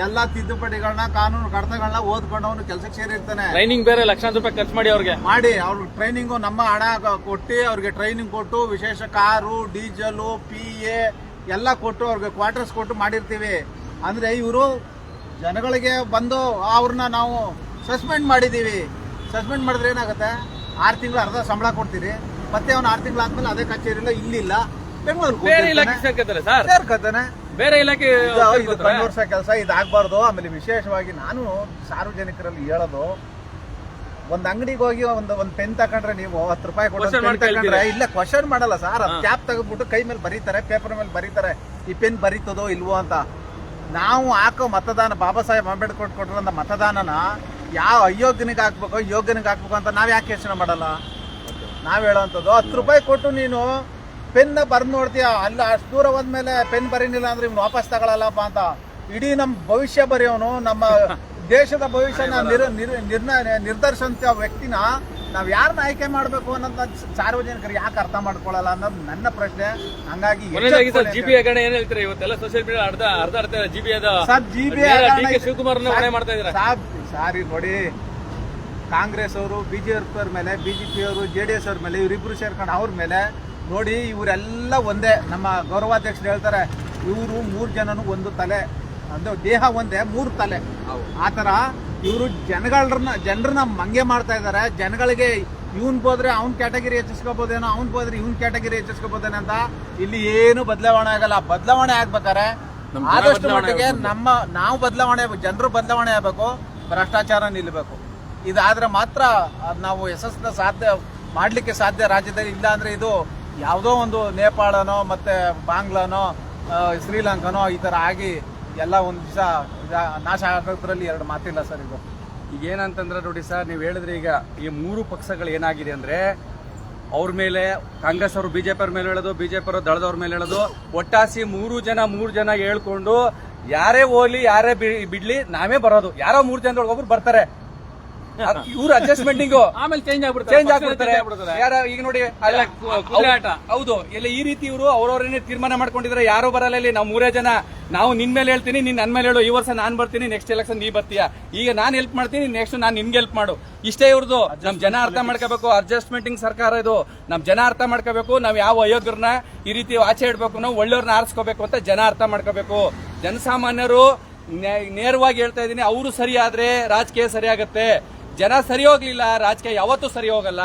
ಎಲ್ಲಾ ತಿದ್ದುಪಡಿಗಳನ್ನ ಕಾನೂನು ಕಡತಗಳನ್ನ ಓದ್ಕೊಂಡು ಅವನು ಕೆಲ್ಸಕ್ಕೆ ಸೇರಿರ್ತಾನೆ. ಟ್ರೈನಿಂಗ್ ಬೇರೆ ಲಕ್ಷಾಂತರ ರೂಪಾಯಿ ಖರ್ಚು ಮಾಡಿ ಅವ್ರಿಗೆ. ಮಾಡಿ ಅವ್ರ ಟ್ರೈನಿಂಗು ನಮ್ಮ ಹಣ ಕೊಟ್ಟು ಅವ್ರಿಗೆ ಟ್ರೈನಿಂಗ್ ಕೊಟ್ಟು ವಿಶೇಷ ಕಾರು ಡೀಸೆಲು ಪಿ ಎ ಎಲ್ಲ ಕೊಟ್ಟು ಅವ್ರಿಗೆ ಕ್ವಾರ್ಟರ್ಸ್ ಕೊಟ್ಟು ಮಾಡಿರ್ತೀವಿ. ಅಂದ್ರೆ ಇವರು ಜನಗಳಿಗೆ ಬಂದು ಅವ್ರನ್ನ ನಾವು ಸಸ್ಪೆಂಡ್ ಮಾಡಿದ್ದೀವಿ ಸಸ್ಪೆಂಡ್ ಮಾಡಿದ್ರೆ ಏನಾಗುತ್ತೆ? ಆರು ತಿಂಗಳು ಅರ್ಧ ಸಂಬಳ ಕೊಡ್ತೀರಿ. ಮತ್ತೆ ಅವ್ನು ಆರು ತಿಂಗಳು ಆದ್ಮೇಲೆ ಅದೇ ಕಚೇರಿಲ್ಲ ಇಲ್ಲಿಲ್ಲ. ಬೆಂಗಳೂರು ಬೇರೆ ಇಲಾಖೆ ಸೇರ್ಕೊತಾರೆ ಸರ್. ಸೇರ್ಕತಾನೆ. ಬೇರೆ ಇಲಾಖೆ ಇದು ಇದು ಸೇರ್ಕೊತಾರೆ. ಕಣ್ಣು ವರ್ಷ ಕೆಲಸ ಇದಾಗಬಾರ್ದು ಆಮೇಲೆ ವಿಶೇಷವಾಗಿ ನಾನು ಸಾರ್ವಜನಿಕರಲ್ಲಿ ಹೇಳೋದು ಒಂದ್ ಅಂಗಡಿಗೆ ಹೋಗಿ ಒಂದು ಒಂದ್ ಪೆನ್ ತಕೊಂಡ್ರೆ ನೀವು ಹತ್ತು ರೂಪಾಯಿ ಕೊಟ್ಟು Question ಪೆನ್ ಮಾಡಿ ತಕೊಂಡ್ರೆ ಕೇಳ್ತೀರಾ? ಇಲ್ಲ ಕ್ವಶನ್ ಮಾಡಲ್ಲ ಸರ್. ಹಾ. ಕ್ಯಾಪ್ ತೆಗೆದ್ಬಿಟ್ಟು ಕೈ ಮೇಲೆ ಬರೀತಾರೆ ಪೇಪರ್ ಮೇಲೆ ಬರೀತಾರೆ. ಈ ಪೆನ್ ಬರೀತದೋ ಇಲ್ವೋ ಅಂತ. ನಾವು ಹಾಕೋ ಮತದಾನ ಬಾಬಾ ಸಾಹೇಬ್ ಅಂಬೇಡ್ಕರ್ ಕೊಟ್ಟಿರೋ ಮತದಾನನ ಯಾವ ಅಯೋಗ್ಯನಿಗೆ ಹಾಕ್ಬೇಕು ಯೋಗ್ಯನಿಗೆ ಹಾಕ್ಬೇಕು ಅಂತ ನಾವ್ ಯಾಕೆ ಯೋಚನೆ ಮಾಡಲ್ಲ? ನಾವ್ ಹೇಳೋವಂಥದ್ದು ಹತ್ತು ರೂಪಾಯಿ ಕೊಟ್ಟು ನೀನು ಪೆನ್ನ ಬರ್ದು ನೋಡ್ತೀಯ? ಅಲ್ಲ ಅಷ್ಟು ದೂರ ಬಂದ್ಮೇಲೆ ಪೆನ್ ಬರೀನಿಲ್ಲ ಅಂದ್ರೆ ಇವ್ನು ವಾಪಸ್ ತಗೊಳಲ್ಲಪ್ಪ ಅಂತ. ಇಡೀ ನಮ್ಮ ಭವಿಷ್ಯ ಬರೆಯೋನು ನಮ್ಮ ದೇಶದ ಭವಿಷ್ಯನ ನಿರ್ ನಿರ್- ನಿರ್ಣಯ ವ್ಯಕ್ತಿನ ನಾವ್ ಯಾರನ್ನ ಆಯ್ಕೆ ಮಾಡ್ಬೇಕು ಅನ್ನೋದು ಸಾರ್ವಜನಿಕರು ಯಾಕೆ ಅರ್ಥ ಮಾಡ್ಕೊಳ್ಳಲ್ಲ ಅನ್ನೋದು ನನ್ನ ಪ್ರಶ್ನೆ. ಹಂಗಾಗಿ ಕೊನೆಯದಾಗಿ ಸರ್ ಎಚ್ಚೆತ್ಕೊಳ್ಳಿ ಜಿ ಅಂತ ಬಿ ಹೆಗಡೆ ಏನ್ ಹೇಳ್ತಾರೆ? ಇವತ್ತೆಲ್ಲ ಸೋಷಿಯಲ್ ಮೀಡಿಯಾ ಅರ್ಧ ಅರ್ಧ ಅರ್ಧ ಜಿ ಬಿ ಅದ ಸರ್ ಡಿ ಶಿವಕುಮಾರ್ ಮಾಡ್ತಾ ನೋಡಿ. ಕಾಂಗ್ರೆಸ್ ಅವರು ಬಿಜೆಪಿ ಅವ್ರ ಮೇಲೆ ಬಿಜೆಪಿ ಅವರು ಜೆ ಡಿ ಎಸ್ ಅವ್ರ ಮೇಲೆ ಇವರಿಬ್ರು ಸೇರ್ಕೊಂಡು ಅವ್ರ ಮೇಲೆ ನೋಡಿ ಇವರೆಲ್ಲ ಒಂದೇ. ನಮ್ಮ ಗೌರವಾಧ್ಯಕ್ಷರು ಹೇಳ್ತಾರೆ ಇವರು ಮೂರು ಜನನು ಒಂದು ತಲೆ. ಅಂದ್ರೆ ದೇಹ ಒಂದೇ ಮೂರು ತಲೆ. ಆ ಥರ ಇವರು ಜನಗಳನ್ನ ಜನರನ್ನ ಮಂಗೆ ಮಾಡ್ತಾ ಇದ್ದಾರೆ. ಜನಗಳಿಗೆ ಇವನ್ ಹೋದ್ರೆ ಅವ್ನ ಕ್ಯಾಟಗರಿ ಹೆಚ್ಚಿಸ್ಕೋಬೋದೇನೋ ಅವ್ನ್ ಹೋದ್ರೆ ಇವನ್ ಕ್ಯಾಟಗರಿ ಹೆಚ್ಚಿಸ್ಕೋಬೋದೇನೋ ಅಂತ ಇಲ್ಲಿ ಏನು ಬದಲಾವಣೆ ಆಗಲ್ಲ. ಬದಲಾವಣೆ ಆಗ್ಬೇಕಾರೆ ಆದಷ್ಟು ಮಟ್ಟಿಗೆ ನಮ್ಮ ನಾವು ಬದಲಾವಣೆ ಜನರು ಬದಲಾವಣೆ ಆಗಬೇಕು. ಭ್ರಷ್ಟಾಚಾರ ನಿಲ್ಲಬೇಕು ಇದಾದ್ರೆ ಮಾತ್ರ ನಾವು ಯಶಸ್ಸನ್ನ ಸಾಧ್ಯ ಮಾಡ್ಲಿಕ್ಕೆ ಸಾಧ್ಯ ರಾಜ್ಯದಲ್ಲಿ. ಇಲ್ಲ ಅಂದ್ರೆ ಇದು ಯಾವುದೋ ಒಂದು ನೇಪಾಳನೋ ಮತ್ತು ಬಾಂಗ್ಲಾನೋ ಶ್ರೀಲಂಕಾನೋ ಈ ಥರ ಆಗಿ ಎಲ್ಲ ಒಂದು ದಿವಸ ನಾಶ ಆಗೋದ್ರಲ್ಲಿ ಎರಡು ಮಾತಿಲ್ಲ ಸರ್ ಇದು. ಈಗ ಏನಂತಂದ್ರೆ ನೋಡಿ ಸರ್, ನೀವು ಹೇಳಿದ್ರೆ ಈಗ ಈ ಮೂರು ಪಕ್ಷಗಳು ಏನಾಗಿದೆ ಅಂದರೆ ಅವ್ರ ಮೇಲೆ, ಕಾಂಗ್ರೆಸ್ ಅವರು ಬಿಜೆಪಿ ಅವ್ರ ಮೇಲೆ ಹೇಳೋದು, ಬಿಜೆಪಿ ಅವರು ದಳದವ್ರ ಮೇಲೆ ಹೇಳೋದು, ಒಟ್ಟಾಸಿ ಮೂರು ಜನ ಮೂರು ಜನ ಹೇಳ್ಕೊಂಡು ಯಾರೇ ಹೋಗ್ಲಿ, ಯಾರೇ ಬಿಡ್ಲಿ, ನಾವೇ ಬರೋದು. ಯಾರೋ ಮೂರು ಜನದೊಳಗೊಬ್ರು ಬರ್ತಾರೆ. ಇವ್ರು ಅಡ್ಜಸ್ಟ್ಮೆಂಟ್ ಆಮೇಲೆ ಚೇಂಜ್ ಆಗ್ಬಿಡ್ತಾರೆ. ಚೇಂಜ್ ಆಗ್ಬಿಡ್ತಾರೆ. ಯಾರ ಈಗ ನೋಡಿ ಅಲ್ಲ. ಹೌದು ಎಲ್ಲ ಈ ರೀತಿ ಇವರು ಅವ್ರವ್ರೇನೆ ತೀರ್ಮಾನ ಮಾಡ್ಕೊಂಡಿದ್ರೆ ಯಾರು ಬರಲ್ಲ ಇಲ್ಲಿ ನಾವು ಮೂರೇ ಜನ. ನಾವು ನಿನ್ ಮೇಲೆ ಹೇಳ್ತೀನಿ ನಿನ್ ನನ್ ಮೇಲೆ ಹೇಳು. ಈ ವರ್ಷ ನಾನ್ ಬರ್ತೀನಿ ನೆಕ್ಸ್ಟ್ ಎಲೆಕ್ಷನ್ ನೀ ಬರ್ತೀಯ. ಈಗ ನಾನ್ ಹೆಲ್ಪ್ ಮಾಡ್ತೀನಿ ನೆಕ್ಸ್ಟ್ ನಾನ್ ನಿನ್ಗೆ ಹೆಲ್ಪ್ ಮಾಡು. ಇಷ್ಟೇ ಇವ್ರದ್ದು ನಮ್ ಜನ ಅರ್ಥ ಮಾಡ್ಕೋಬೇಕು. ಅಡ್ಜಸ್ಟ್ಮೆಂಟಿಂಗ್ ಸರ್ಕಾರ ಇದು. ನಮ್ ಜನ ಅರ್ಥ ಮಾಡ್ಕೋಬೇಕು. ನಾವ್ ಯಾವ ಅಯೋಗ್ಯರನ್ನ ಈ ರೀತಿ ಆಚೆ ಇಡ್ಬೇಕು ನಾವು ಒಳ್ಳೆಯವ್ರನ್ನ ಆರಿಸ್ಕೋಬೇಕು ಅಂತ ಜನ ಅರ್ಥ ಮಾಡ್ಕೋಬೇಕು. ಜನಸಾಮಾನ್ಯರು ನೇರವಾಗಿ ಹೇಳ್ತಾ ಇದೀನಿ ಅವರು ಸರಿ ಆದ್ರೆ ರಾಜಕೀಯ ಸರಿ ಆಗತ್ತೆ. ಜನ ಸರಿ ಹೋಗ್ಲಿಲ್ಲ, ರಾಜಕೀಯ ಯಾವತ್ತೂ ಸರಿ ಹೋಗಲ್ಲ.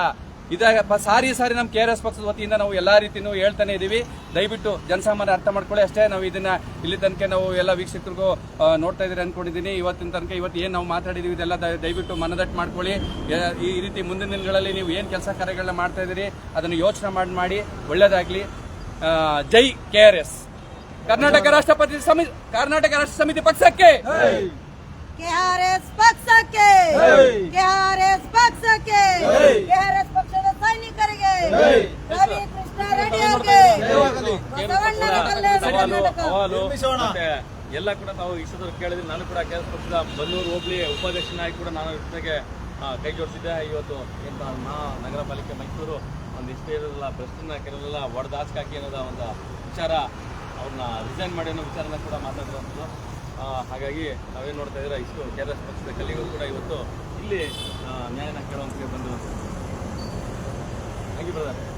ಇದ ಸಾರಿ ಸಾರಿ ನಮ್ಮ ಕೆ ಆರ್ ಎಸ್ ಪಕ್ಷದ ವತಿಯಿಂದ ನಾವು ಎಲ್ಲ ರೀತಿನೂ ಹೇಳ್ತಾನೆ ಇದೀವಿ. ದಯವಿಟ್ಟು ಜನಸಾಮಾನ್ಯ ಅರ್ಥ ಮಾಡ್ಕೊಳ್ಳಿ ಅಷ್ಟೇ. ನಾವು ಇದನ್ನ ಇಲ್ಲಿ ತನಕ ನಾವು ಎಲ್ಲ ವೀಕ್ಷಕರಿಗೂ ನೋಡ್ತಾ ಇದ್ದೀರಿ ಅನ್ಕೊಂಡಿದ್ದೀನಿ. ಇವತ್ತಿನ ತನಕ ಇವತ್ತು ಏನು ನಾವು ಮಾತಾಡಿದೀವಿ ಇದೆಲ್ಲ ದಯವಿಟ್ಟು ಮನದಟ್ಟು ಮಾಡ್ಕೊಳ್ಳಿ. ಈ ರೀತಿ ಮುಂದಿನ ದಿನಗಳಲ್ಲಿ ನೀವು ಏನು ಕೆಲಸ ಕಾರ್ಯಗಳನ್ನ ಮಾಡ್ತಾ ಇದ್ದೀರಿ ಅದನ್ನು ಯೋಚನೆ ಮಾಡಿ ಮಾಡಿ. ಒಳ್ಳೇದಾಗ್ಲಿ. ಜೈ K R S. Karnataka Rashtrapati Samiti, Karnataka ರಾಷ್ಟ್ರ ಸಮಿತಿ ಪಕ್ಷಕ್ಕೆ! ಕೆಆರ್ಎಸ್ ಪಕ್ಷಕ್ಕೆ ಕೆಆರ್ಎಸ್ ಪಕ್ಷಕ್ಕೆ ಕೆಆರ್ಎಸ್ ಪಕ್ಷದ ಸೈನಿಕರಿಗೆ ರವಿ ಕೃಷ್ಣ ರೆಡ್ಡಿ ಅವರಿಗೆ ಬಸವಣ್ಣನ ಕಲ್ಯಾಣ ಕರ್ನಾಟಕ. ಎಲ್ಲ ಕೂಡ ತಾವು ಇಷ್ಟದವ್ರು ಕೇಳಿದ್ರೆ ನಾನು ಕೂಡ ಕೆಲಸ ಪಕ್ಷದ ಬನ್ನೂರು ಹೋಗ್ಲಿ ಉಪಾಧ್ಯಕ್ಷನಾಗಿ ಕೂಡ ನಾನು ಜೊತೆಗೆ ಕೈ ಜೋಡಿಸಿದ್ದೆ. ಇವತ್ತು ಎಂತ ಮಹಾ ನಗರ ಪಾಲಿಕೆ ಮೈಸೂರು ಒಂದಿಷ್ಟೇ ಇರೋದಿಲ್ಲ ಭ್ರಷ್ಟನ್ನ ಕೆಲವೆಲ್ಲ ಒಡೆದಾಸ್ಕಾಕಿ ಅನ್ನೋದ ಒಂದು ವಿಚಾರ ಅವ್ರನ್ನ ರಿಸೈನ್ ಮಾಡಿ ಅನ್ನೋ ವಿಚಾರನ ಕೂಡ ಮಾತಾಡಿರುವಂಥದ್ದು ಆ, ಹಾಗಾಗಿ ನಾವೇನು ನೋಡ್ತಾ ಇದ್ರೆ ಇಷ್ಟು ಕೆ ಪಕ್ಷದ ಕಲಿಗಳು ಕೂಡ ಇವತ್ತು ಇಲ್ಲಿ ನ್ಯಾಯನ ಬಂದು ಬಂದಿರುವಂಥದ್ದು ಹಾಗೆ ಬ್ರದರ್